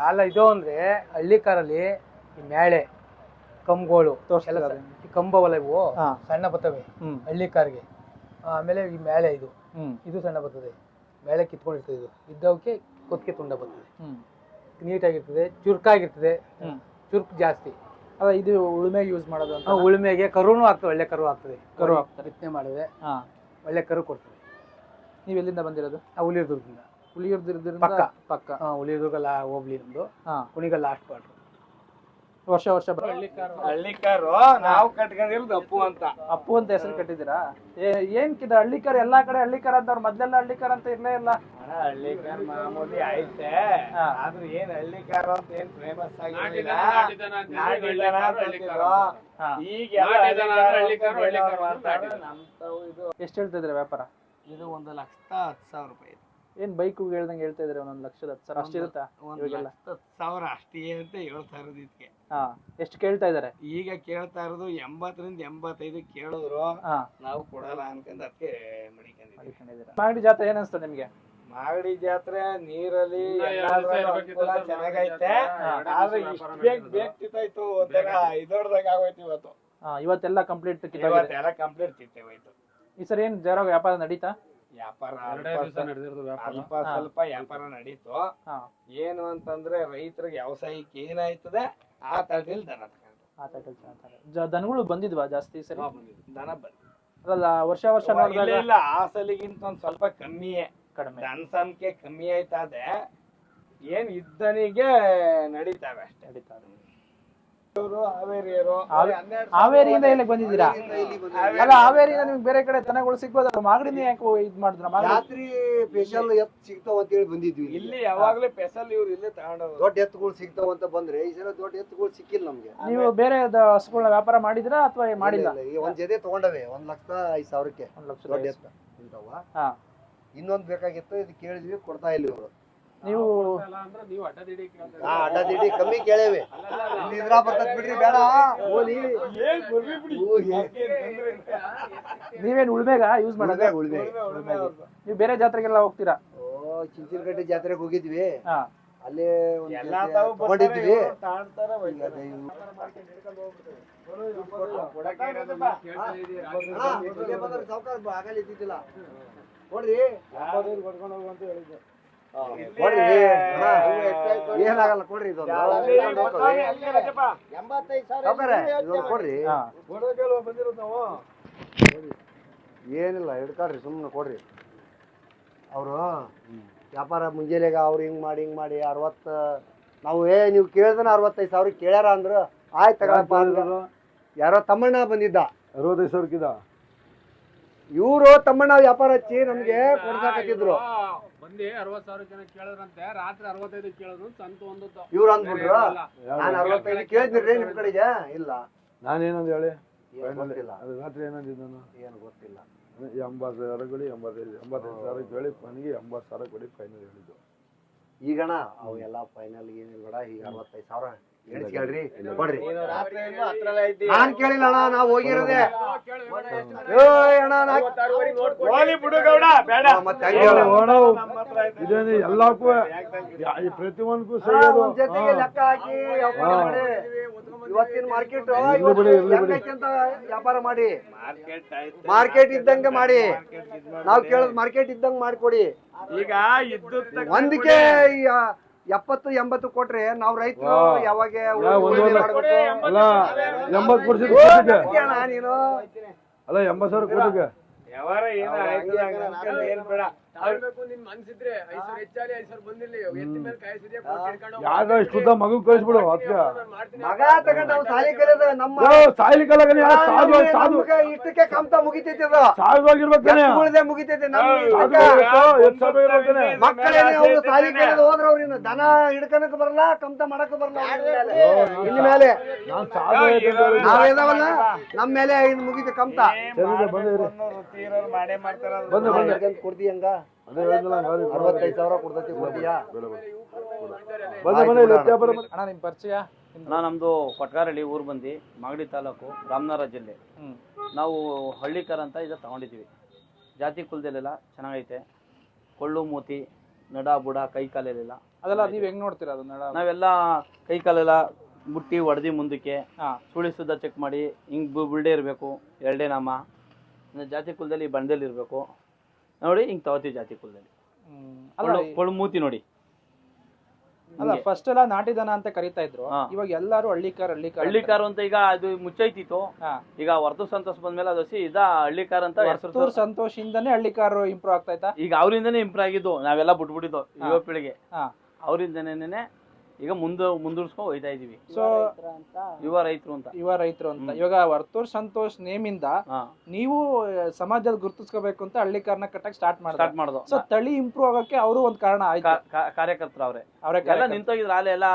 ಹಾಲ ಇದು ಅಂದ್ರೆ ಹಳ್ಳಿ ಕಾರಲ್ಲಿ ಈ ಮೇಳೆ ಕಂಬಗಳು ಎಲ್ಲ? ಈ ಕಂಬವಲ್ಲ ಇವು ಸಣ್ಣ ಬರ್ತವೆ ಹಳ್ಳಿ ಕಾರ್ಗೆ. ಆಮೇಲೆ ಈ ಮೇಳೆ ಇದು. ಇದು ಸಣ್ಣ ಬರ್ತದೆ. ಮೇಳೆ ಕಿತ್ಕೊಂಡಿರ್ತದೆ ಇದು. ಇದ್ದವಕ್ಕೆ ಕೊತ್ತಿಗೆ ತುಂಡ ಬರ್ತದೆ. ನೀಟಾಗಿರ್ತದೆ ಚುರುಕಾಗಿರ್ತದೆ. ಚುರುಕು ಜಾಸ್ತಿ. ಅಲ್ಲ ಇದು ಉಳುಮೆಗೆ ಯೂಸ್ ಮಾಡೋದು ಉಳುಮೆಗೆ ಕರುನು ಆಗ್ತದೆ ಒಳ್ಳೆ ಕರು ಆಗ್ತದೆ. ಕರು ಆಗ್ತದೆ. ಬಿತ್ತನೆ ಮಾಡಿದ್ರೆ ಒಳ್ಳೆ ಕರು ಕೊಡ್ತದೆ. ನೀವು ಎಲ್ಲಿಂದ ಬಂದಿರೋದು? ಆ ಹುಲಿಯದುರ್ಗದಿಂದ ಹುಲಿಯೂರ್ದಿರ್ದಿಂದ ಪಕ್ಕ. ಪಕ್ಕ. ಹಾ ಹುಲಿಯದುರ್ಗ ಲಾ ಹೋಬ್ಳಿ ನಮ್ದು. ಹಾ. ಕುಣಿಗಲ್ ಲಾಸ್ಟ್ ಪಾರ್ಟ್ ವರ್ಷ ವರ್ಷ ಹಳ್ಳಿಕಾರು ನಾವು ಕಟ್ಕೊಂಡಿರೋದು ಅಪ್ಪು ಅಂತ. ಅಪ್ಪು ಅಂತ ಹೆಸರು ಕಟ್ಟಿದ್ದೀರಾ? ಏ- ಏನ್ಕಿದ ಹಳ್ಳಿಕರ್ ಎಲ್ಲಾ ಕಡೆ ಹಳ್ಳಿಕಾರ ಅಂತ ಅವ್ರು ಮೊದ್ಲೆಲ್ಲ ಹಳ್ಳಿಕಾರ ಅಂತ ಇರ್ಲೇ ಇಲ್ಲ. ಹಳ್ಳಿಕಾರ ಮಾಮೂಲಿ ಐತೆ. ಹಾ. ಆದ್ರೆ ಏನ್ ಹಳ್ಳಿಕಾರ ಅಂತ ಏನ್ ಫೇಮಸ್. ಹಾ. ಈಗ ನಮ್ ಇದು ಎಷ್ಟು ಹೇಳ್ತಿದ್ರೆ ವ್ಯಾಪಾರ? ಇದು ಒಂದು ಲಕ್ಷದ ಹತ್ತು ಸಾವಿರ ರೂಪಾಯಿ ಇದೆ. ಏನ್ ಬೈಕ್ ಹೇಳ್ದಂಗೆ ಹೇಳ್ತಾ ಇದ್ರೆ ಒಂದೊಂದು ಲಕ್ಷದ ಹತ್ತು ಸಾವಿರ ಅಷ್ಟು ಇರುತ್ತಾ ಒಂದು ಇವಾಗೆಲ್ಲ? ಲಕ್ಷದ ಹತ್ತು ಸಾವಿರ ಅಷ್ಟೇ ಅಂತ ಹೇಳ್ತಾ ಇರೋದು ಇದಕ್ಕೆ ಹಾ ಎಷ್ಟು ಕೇಳ್ತಾ ಇದಾರೆ? ಈಗ ಕೇಳ್ತಾ ಇರೋದು ಎಂಬತ್ತರಿಂದ ಎಂಬತ್ತೈದು ಕೇಳಿದ್ರು. ಹಾ. ನಾವು ಕೊಡಲ್ಲ ಅನ್ಕೊಂಡ್ ಅದಕ್ಕೆ ಮಡಿಕೊಂಡಿದ್ದೀವಿ. ಮಾಡ್ಕೊಂಡಿದ್ದೀರಾ? ಮಾಗಡಿ ಜಾತ್ರೆ ಏನ್ ಅನ್ಸ್ತು ನಿಮ್ಗೆ? ಮಾಗಡಿ ಜಾತ್ರೆ ನೀರಲ್ಲಿ ಎಲ್ಲಾದ್ರಲ್ಲೂ ಅನುಕೂಲ ಚೆನ್ನಾಗೈತೆ. ಆದ್ರೆ ಇಷ್ಟು ಬೇಗ ಒಂಥರ ಇದೊಡ್ದಾಗ ಆಗೋಯ್ತು ಇವತ್ತು. ಹಾ ಇವತ್ತೆಲ್ಲ ಕಂಪ್ಲೀಟ್ ಇವತ್ತೆಲ್ಲ ಕಂಪ್ಲೀಟ್ ತಿತ್ತೇವಾಯ್ತು ಈ ಸರಿ ಏನ್ ಜರ ವ್ಯಾಪಾರ ನಡೀತಾ? ವ್ಯಾಪಾರ ಎರಡೇ ಅಲ್ಪ ದಿವಸ ನಡೆದಿರೋದು ವ್ಯಾಪಾರ. ಅಲ್ಪ ಸ್ವಲ್ಪ ವ್ಯಾಪಾರ ನಡೀತು. ಹಾ. ಏನು ಅಂತಂದ್ರೆ ರೈತರಿಗೆ ವ್ಯವಸಾಯಕ್ಕೆ ಏನಾಯ್ತದೆ? ಆ ತರದಲ್ಲಿ ದನ ತಗೊಂಡು ಆ ಜ ದನಗಳು ಬಂದಿದ್ವಾ ಜಾಸ್ತಿ ಈ ಸರಿ? ದನ ಬಂದು ಅಲ್ಲ ವರ್ಷ ವರ್ಷ ಇಲ್ಲ ನೋಡಿದಾಗ ಇಲ್ಲ ಆ ಸಲಿಗಿಂತ ಒಂದ್ ಸ್ವಲ್ಪ ಕಮ್ಮಿಯೇ. ಕಡಿಮೆ. ದನ ಸಂಖ್ಯೆ ಕಮ್ಮಿ ಆಯ್ತದೆ. ಏನ್ ಇದ್ದನಿಗೆ ನಡೀತಾವೆ ಅಷ್ಟೇ. ನಡೀತಾ ಇದೆ. ಹಾವೇರಿಯಿಂದ ಇಲ್ಲಿಗೆ ಬಂದಿದ್ದೀರಾ? ಅಲ್ಲ ಹಾವೇರಿಯಿಂದ ನಿಮ್ಗೆ ಬೇರೆ ಕಡೆ ದನಗಳು ಸಿಗ್ಬೋದಲ್ಲ ಮಾಗಡಿನ ಯಾಕೆ ಇದ್ ಮಾಡಿದ್ರ? ಮಾಗಡಿ ರಾತ್ರಿ ಸ್ಪೆಷಲ್ ಎತ್ ಸಿಗ್ತಾವ ಅಂತ ಹೇಳಿ ಬಂದಿದ್ವಿ ಇಲ್ಲಿ. ಯಾವಾಗ್ಲೇ ಸ್ಪೆಷಲ್ ಇವ್ರು ಇಲ್ಲೇ ತಗೊಂಡು ದೊಡ್ಡ ಎತ್ತುಗಳು ಸಿಗ್ತಾವ ಅಂತ ಬಂದ್ರೆ ಈ ಸಲ ದೊಡ್ಡ ಎತ್ತುಗಳು ಸಿಕ್ಕಿಲ್ಲ ನಮ್ಗೆ. ನೀವು ಬೇರೆ ಹಸುಗಳನ್ನ ವ್ಯಾಪಾರ ಮಾಡಿದ್ರಾ ಅಥವಾ ಮಾಡಿಲ್ಲ? ಇಲ್ಲ, ಇಲ್ಲ. ಈ ಒಂದ್ ಜೊತೆ ತಗೊಂಡವೆ ಒಂದ್ ಲಕ್ಷ ಐದ್ ಸಾವಿರಕ್ಕೆ ಒಂದ್ ಲಕ್ಷ ದೊಡ್ಡ ಎತ್ತ ಇನ್ನೊಂದ್ ಬೇಕಾಗಿತ್ತು ಇದು ಕೇಳಿದ್ವಿ ಕೊಡ್ತಾ ಇಲ್ಲ ಇವ್ರು. ನೀವು ಅಡ್ಡದಿಡಿ ಕಮ್ಮಿ ಕೇಳೇವಿ. ಇಲ್ಲಿ ಇದ್ರ ಬರ್ತದ್ ಬಿಡ್ರಿ ಬೇಡ. ಹೋಲಿ ನೀವೇನ್ ಉಳ್ಬೇಗ ಯೂಸ್ ಮಾಡೋದೇ? ಉಳ್ಮೆ ಉಳ್ಮೆ ನೀವು ಬೇರೆ ಜಾತ್ರೆಗೆಲ್ಲ ಹೋಗ್ತೀರಾ? ಓ ಚಿಂಚಿನಕಟ್ಟೆ ಜಾತ್ರೆಗೆ ಹೋಗಿದ್ವಿ. ಅಲ್ಲಿ ತಗೊಂಡಿದ್ವಿ. ಸಾವ್ಕಾರ ಆಗಲ್ಲ ಇದ್ದಿದ್ದಿಲ್ಲ. ಕೊಡ್ರಿ ಏನಾಗಲ್ಲ ಕೊಡ್ರಿ? ಇದೊಂದು ಇದೊಂದು ಕೊಡ್ರಿ. ಹಾ. ಬಂದಿರೋದು ನಾವು. ಏನಿಲ್ಲ ಹಿಡ್ಕೊಳ್ರಿ ಸುಮ್ಮನೆ ಕೊಡ್ರಿ. ಅವರು ವ್ಯಾಪಾರ ಮುಂಜಾನೆಗೆ ಅವ್ರು ಹಿಂಗೆ ಮಾಡಿ ಹಿಂಗ್ ಮಾಡಿ ಅರವತ್ತ ನಾವು ಏ ನೀವು ಕೇಳ್ದನ ಅರವತ್ತೈದು ಸಾವಿರ ಕೇಳ್ಯಾರ ಅಂದ್ರು ಆಯ್ತು ತಗೊಳಪ್ಪ ಅಂದ್ರು. ಯಾರೋ ತಮ್ಮಣ್ಣ ಬಂದಿದ್ದ. ಅರವತ್ತೈದು ಸಾವಿರಕ್ಕಿದ? ಇವರು ತಮ್ಮಣ್ಣ ವ್ಯಾಪಾರ ಹಚ್ಚಿ ನಮ್ಗೆ ಕೊಡ್ಸಾಕತ್ತಿದ್ರು. ಬಂದಿ ಅರವತ್ ಸಾವಿರ ಜನ ಕೇಳಿದ್ರಂತೆ ರಾತ್ರಿ ಅರವತ್ತೈದು ಕೇಳಿದ್ರು ಸಂತ ಒಂದು ಇವ್ರು ಅಂದ್ಬಿಟ್ರು? ನಾನು ಅರವತ್ತೈದು ಕೇಳಿದ್ರಿ ನಿಮ್ ಕಡೆಗೆ? ಇಲ್ಲ. ನಾನೇನಂದು ಹೇಳಿ? ಏನ್ ಗೊತ್ತಿಲ್ಲ. ಅದು ರಾತ್ರಿ ಏನಂದಿದ್ದು ನಾನು? ಏನು ಗೊತ್ತಿಲ್ಲ. ಎಂಬತ್ತು ಸಾವಿರ ಕೊಡಿ ಎಂಬತ್ತೈದು ಎಂಬತ್ತೈದು ಸಾವಿರ ಹೇಳಿ ನನಗೆ ಎಂಬತ್ತು ಸಾವಿರ ಕೊಡಿ ಫೈನಲ್ ಹೇಳಿದ್ದು. ಈಗಣ ಅವೆಲ್ಲ ಫೈನಲ್ ಏನಿಲ್ಲ ಬೇಡ ಈಗ ಅರವತ್ತೈದು ಸಾವಿರ ಕೊಡ್ರಿ. ನಾನ್ ಕೇಳಿಲ್ಲ ಅಣ್ಣ ನಾವ್ ಹೋಗಿರೋದೆ. ಇದೇನು ಎಲ್ಲಕ್ಕೂ ಈ ಪ್ರತಿಯೊಂದಕ್ಕೂ. ಲೆಕ್ಕ ಹಾಕಿ ಇವತ್ತಿನ ಮಾರ್ಕೆಟ್ ಅಂತ ವ್ಯಾಪಾರ ಮಾಡಿ. ಮಾರ್ಕೆಟ್ ಆಯ್ತು. ಮಾರ್ಕೆಟ್ ಇದ್ದಂಗೆ ಮಾಡಿ. ನಾವ್ ಕೇಳೋದ್ ಮಾರ್ಕೆಟ್ ಇದ್ದಂಗೆ ಮಾಡ್ಕೊಡಿ. ಈಗ ಇದ್ದು ಒಂದಕ್ಕೆ ಎಪ್ಪತ್ತು ಎಂಬತ್ತು ಕೊಟ್ರೆ ನಾವ್ ರೈತರು. ಯಾವಾಗ ಯಾ, ಉಳುಮೆ ಒಂದೂವರೆ ಮಾಡ್ಬೇಕು? ಅಲ್ಲ ಎಂಬತ್ತು ಕೊಡ್ಸಿದ್ ಓ, ಅಣ್ಣ ನೀನು? ಅಲ್ಲ ಎಂಬತ್ತು ಸಾವಿರ ಕೊಟ್ಟಿಗೆ ವ್ಯವಹಾರ ಏನ್ ಬೇಡ. ಯಾರ ಶುದ್ಧ ಮಗು ಕಳಿಸ್ಬಿಡು ಅದಕ್ಕೆ ಮಗ ತಗೊಂಡ್ ನಾವು ಸಾಲಿ ಕಲಿಯೋದು ನಮ್ಮ ಕಲಾಗನಿ ಸಾಧು ಸಾಧು ಇಷ್ಟಕ್ಕೆ ಕಮ್ತ ಮುಗಿತೈತಿ ಅದು ಸಾಧುವಾಗಿರ್ಬೇಕಾನೆ ಉಳ್ದೆ ಮುಗಿತೈತಿ ನಮ್ ಸಾಧು ಇಷ್ಟಕ್ಕೆ. ಎಷ್ಟು ಸಾವಿರ ಇರ್ಬೇಕಾನೆ ಮಕ್ಕಳೇನೆ ಅವ್ರು ಸಾಲಿ ಕಲಿಯೋದು ಹೋದ್ರ ದನ ಹಿಡ್ಕನಕ್ ಬರಲ್ಲ ಕಮ್ತ ಮಾಡಕ್ ಬರಲ್ಲ ಮೇಲೆ. ನಾವ್ ಇದಾವಲ್ಲ ನಮ್ ಮೇಲೆ ಇನ್ ಮುಗಿತ ಕಮ್ತ. ಅದು. ಬಂದೆ ಬಂದೆ ಹಂಗ. ಅರವತ್ತೈದು ಸಾವಿರ ಕೊಡ್ತೈತಿ ಕೊಡ್ತೀಯಾ? ಅಣ್ಣ ಪರಿಚಯ? ನಾ ನಮ್ಮದು ಊರು ಬಂದು ಮಾಗಡಿ ತಾಲೂಕು ರಾಮನಗರ ಜಿಲ್ಲೆ. ನಾವು ಹಳ್ಳಿಕರ ಅಂತ ಇದು ತಗೊಂಡಿದ್ದೀವಿ. ಜಾತಿ ಕುಲದಲ್ಲೆಲ್ಲ ಚೆನ್ನಾಗೈತೆ. ಕೊಳ್ಳು ಮೂತಿ ನಡ ಬುಡ ಕೈ ಕಾಲೆಲ್ಲ ಅದೆಲ್ಲ ನೀವು ಹೆಂಗ್ ನೋಡ್ತೀರಾ ಅದನ್ನ ನಾವೆಲ್ಲ ಕೈ ಕಾಲೆಲ್ಲ ಮುಟ್ಟಿ ಒಡೆದಿ ಮುಂದಕ್ಕೆ ಹಾ. ಸುಳಿ ಸುದ್ದ ಚೆಕ್ ಮಾಡಿ ಹಿಂಗ್ ಬು- ಬುಲ್ಡೆ ಇರಬೇಕು ಎರಡೇ ನಾಮ. ಇನ್ನು ಜಾತಿ ಕುಲದಲ್ಲಿ ಬಂಡಲ್ ಇರಬೇಕು. ನೋಡಿ ಹಿಂಗ್ ತಗೋತೀವಿ ಜಾತಿ ಕುಲದಲ್ಲಿ. ಅಲ್ಲ ಮೂತಿ ನೋಡಿ. ಅಲ್ಲ ಫಸ್ಟ್ ಎಲ್ಲ ನಾಟಿ ದನ ಅಂತ ಕರಿತಾ ಇದ್ರು. ಇವಾಗ ಎಲ್ಲಾರು ಹಳ್ಳಿಕಾರ ಹಳ್ಳಿಕಾರ ಹಳ್ಳಿಕಾರು ಅಂತ ಈಗ ಅದು ಮುಚ್ಚೈತಿತ್ತು. ಈಗ ವರ್ತೂರ್ ಸಂತೋಷ ಬಂದ್ಮೇಲೆ ಅದು ಸಿ ಇದ ಹಳ್ಳಿಕಾರ ಅಂತ ವರ್ತೂರ್ ಸಂತೋಷ್ ಇಂದಾನೆ ಹಳ್ಳಿಕಾರ್ ಇಂಪ್ರೂವ್ ಆಗ್ತಾ ಇತ್ತ ಈಗ ಅವರಿಂದನೇ ಇಂಪ್ರೂವ್ ಆಗಿದ್ದು ನಾವೆಲ್ಲ ಬಿಟ್ಬಿಟ್ಟಿದ್ದು ಯುವ ಪೀಳಿಗೆ. ಅವರಿಂದನೇ ಈಗ ಮುಂದೆ ಮುಂದುವರ್ಸ್ಕೊ ಹೋಯ್ತಾ ಇದೀವಿ ಸೊ ಯುವ ರೈತರು ಅಂತ. ಯುವ ರೈತರು ಅಂತ. ಇವಾಗ ವರ್ತೂರ್ ಸಂತೋಷ್ ನೇಮ್ ಇಂದ ನೀವು ಸಮಾಜದಲ್ಲಿ ಗುರುತಿಸ್ಕೋಬೇಕು ಅಂತ ಹಳ್ಳಿ ಕಾರ್ನ ಕಟ್ಟಕ್ ಸ್ಟಾರ್ಟ್ ಮಾಡ್ತಾರೆ ಸ್ಟಾರ್ಟ್ ಮಾಡೋದು. ಸೊ ತಳಿ ಇಂಪ್ರೂವ್ ಆಗಕ್ಕೆ ಅವರು ಒಂದ್ ಕಾರಣ ಕಾರ್ಯಕರ್ತರು ಅವ್ರೆ. ಅವರೇ ಎಲ್ಲ ನಿಂತೋಗಿದ್ರು ಆಲೆ ಎಲ್ಲ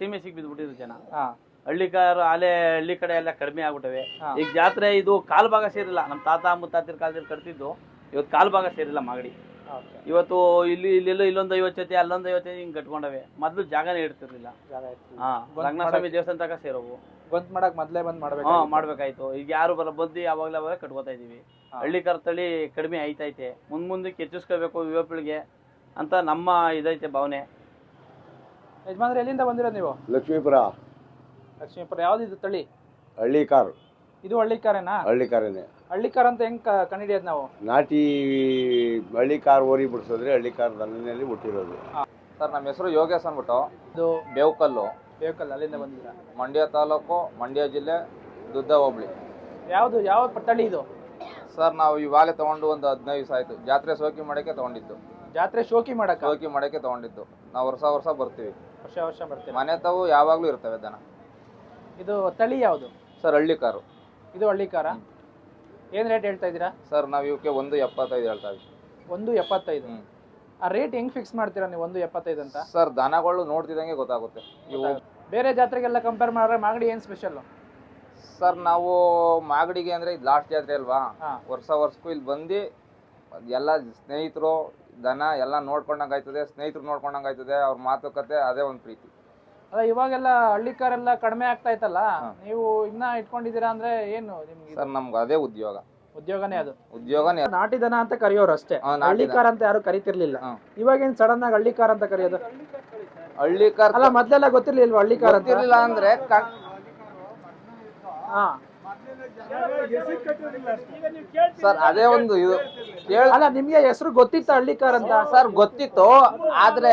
ಸೀಮೆ ಸಿಗ್ ಬಿದ್ಬಿಟ್ಟಿದ್ರು ಜನ. ಹಳ್ಳಿಕಾರ ಆಲೆ ಹಳ್ಳಿ ಕಡೆ ಎಲ್ಲ ಕಡಿಮೆ ಆಗ್ಬಿಟ್ಟವೆ. ಈಗ ಜಾತ್ರೆ ಇದು ಕಾಲ್ ಭಾಗ ಸೇರಿಲ್ಲ. ನಮ್ಮ ತಾತ ಮುತ್ತಾತಿರ ಕಾಲದಲ್ಲಿ ಕಟ್ತಿದ್ದು ಇವತ್ತು ಕಾಲ್ ಭಾಗ ಸೇರಿಲ್ಲ ಮಾಗಡಿ. ಇವತ್ತು ಇಲ್ಲಿ ಇಲ್ಲೆಲ್ಲ ಇಲ್ಲೊಂದು ಐವತ್ತು ಜೊತೆ ಅಲ್ಲೊಂದು ಐವತ್ತು ಜೊತೆ ಹಿಂಗ್ ಕಟ್ಕೊಂಡವೆ. ಮೊದ್ಲು ಜಾಗನೇ ಇಡ್ತಿರ್ಲಿಲ್ಲ. ಹಾ ರಂಗನಾಥಸ್ವಾಮಿ ದೇವಸ್ಥಾನ ತನಕ ಸೇರೋವು. ಬಂದ್ ಮಾಡಕ್ ಮೊದ್ಲೇ ಬಂದ್ ಮಾಡ್ಬೇಕು ಹಾ ಮಾಡ್ಬೇಕಾಯ್ತು. ಈಗ ಯಾರು ಬರ ಬಂದು ಯಾವಾಗ್ಲೇ ಅವಾಗ ಕಟ್ಕೋತಾ ಇದೀವಿ. ಹಳ್ಳಿ ತಳಿ ಕಡಿಮೆ ಆಯ್ತೈತೆ. ಮುಂದ್ ಮುಂದಕ್ಕೆ ಹೆಚ್ಚಿಸ್ಕೋಬೇಕು ಯುವ ಪೀಳಿಗೆ ಅಂತ ನಮ್ಮ ಇದೈತೆ ಭಾವನೆ. ಯಜಮಾನ್ರೆ ಎಲ್ಲಿಂದ ಬಂದಿರೋದು ನೀವು? ಲಕ್ಷ್ಮೀಪುರ. ಲಕ್ಷ್ಮೀಪುರ. ಯಾವ್ದು ಇದು ತಳಿ? ಹಳ್ಳಿ ಕಾರ್. ಇದು ಹಳ್ಳಿ ಕಾರೇನಾ? ಹಳ್ಳಿ ಕಾರೇನೆ. ಹಳ್ಳಿಕಾರ ಅಂತ ಹೆಂಗ್ ಕಂಡಿಡಿಯೋದು ನಾವು? ನಾಟಿ ಹಳ್ಳಿ ಕಾರ್ ಓರಿ ಬಿಡಿಸಿದ್ರೆ ಹಳ್ಳಿ ಕಾರ್ ದನದಲ್ಲಿ ಹುಟ್ಟಿರೋದು. ಸರ್ ನಮ್ಮ ಹೆಸರು ಯೋಗೇಶ್ ಅಂದ್ಬಿಟ್ಟು. ಇದು ಬೇವುಕಲ್ಲು. ಬೇಕಲ್ಲ ಅಲ್ಲಿಂದ ಬಂದಿಲ್ಲ ಮಂಡ್ಯ ತಾಲೂಕು ಮಂಡ್ಯ ಜಿಲ್ಲೆ ದುದ್ದ ಹೋಬಳಿ. ಯಾವ್ದು ಯಾವ ಪಟ್ಟಳಿ ತಳಿ ಇದು? ಸರ್ ನಾವು ಇವಾಗಲೇ ತಗೊಂಡು ಒಂದು ಹದಿನೈದು ದಿವಸ ಆಯ್ತು. ಜಾತ್ರೆ ಸೋಕಿ ಮಾಡಕ್ಕೆ ತಗೊಂಡಿದ್ದು. ಜಾತ್ರೆ ಶೋಕಿ ಮಾಡಕ್ಕೆ? ಶೋಕಿ ಮಾಡಕ್ಕೆ ತಗೊಂಡಿದ್ದು. ನಾವು ವರ್ಷ ವರ್ಷ ಬರ್ತೀವಿ. ವರ್ಷ ವರ್ಷ ಬರ್ತೀವಿ ಮನೆ ತಾವು ಯಾವಾಗಲೂ ಇರ್ತವೆ ದನ. ಇದು ತಳಿ ಯಾವುದು? ಸರ್ ಹಳ್ಳಿ ಕಾರು ಇದು ಹಳ್ಳಿಕಾರ? ಏನ್ ರೇಟ್ ಹೇಳ್ತಾ ಇದ್ದೀರಾ? ಸರ್ ನಾವು ಇವಕ್ಕೆ ಒಂದು ಎಪ್ಪತ್ತೈದು ಹೇಳ್ತಾ ಇದ್ದೀವಿ ಒಂದು ಎಪ್ಪತ್ತೈದು? ಹ್ಮ್. ಆ ರೇಟ್ ಹೆಂಗ್ ಫಿಕ್ಸ್ ಮಾಡ್ತೀರಾ ನೀವು ಒಂದು ಎಪ್ಪತ್ತೈದು ಅಂತ? ಸರ್ ದನಗಳು ನೋಡ್ತಿದ್ದಂಗೆ ಗೊತ್ತಾಗುತ್ತೆ. ಇವು ಬೇರೆ ಜಾತ್ರೆಗೆಲ್ಲ ಕಂಪೇರ್ ಮಾಡಿದ್ರೆ ಮಾಗಡಿ ಏನು ಸ್ಪೆಷಲ್ ಸರ್ ನಾವು ಮಾಗಡಿಗೆ ಅಂದ್ರೆ ಇದು ಲಾಸ್ಟ್ ಜಾತ್ರೆ ಅಲ್ವಾ? ಹಾ. ವರ್ಷ ವರ್ಷಕ್ಕೂ ಇಲ್ಲಿ ಬಂದು ಎಲ್ಲ ಸ್ನೇಹಿತರು ದನ ಎಲ್ಲ ನೋಡ್ಕೊಂಡಂಗೆ ಆಯ್ತದೆ ಸ್ನೇಹಿತರು ನೋಡ್ಕೊಂಡಂಗೆ ಆಯ್ತದೆ ಅವ್ರ ಮಾತುಕತೆ ಅದೇ ಒಂದು ಪ್ರೀತಿ. ಅಲ್ಲ ಇವಾಗೆಲ್ಲ ಹಳ್ಳಿಕಾರೆಲ್ಲ ಕಡಿಮೆ ಆಗ್ತಾ ಇತ್ತಲ್ಲ. ನೀವು ಇನ್ನ ಇಟ್ಕೊಂಡಿದ್ದೀರಾ ಅಂದ್ರೆ ಏನು ನಿಮ್ಗೆ? ಸರ್ ನಮ್ಗೆ ಅದೇ ಉದ್ಯೋಗ. ಉದ್ಯೋಗನೇ ಅದು. ಉದ್ಯೋಗನೇ ನಾಟಿ ದನ ಅಂತ ಕರೆಯೋರು ಅಷ್ಟೇ. ಹಾ, ನಾಟಿ ಹಳ್ಳಿಕಾರ ಅಂತ ಯಾರು ಕರಿತಿರ್ಲಿಲ್ಲ. ಹಾ. ಇವಾಗ ಏನ್ ಸಡನ್ ಆಗಿ ಹಳ್ಳಿಕಾರ ಅಂತ ಕರೆಯೋದು. ಹಳ್ಳಿ ಕಾರ್ ಅಲ್ಲ ಮೊದ್ಲೆಲ್ಲ ಗೊತ್ತಿರ್ಲಿಲ್ವಾ ಹಳ್ಳಿಕಾರ ಅಂತ? ಗೊತ್ತಿರ್ಲಿಲ್ಲ ಅಂದ್ರೆ ಕಣ್- ಹಾ. ಸರ್ ಅದೇ ಒಂದು ಇದು. ಕೇಳ ಅಲ್ಲ ನಿಮ್ಗೆ ಹೆಸರು ಗೊತ್ತಿತ್ತ ಹಳ್ಳಿಕಾರ ಅಂತ? ಸರ್ ಗೊತ್ತಿತ್ತು ಆದ್ರೆ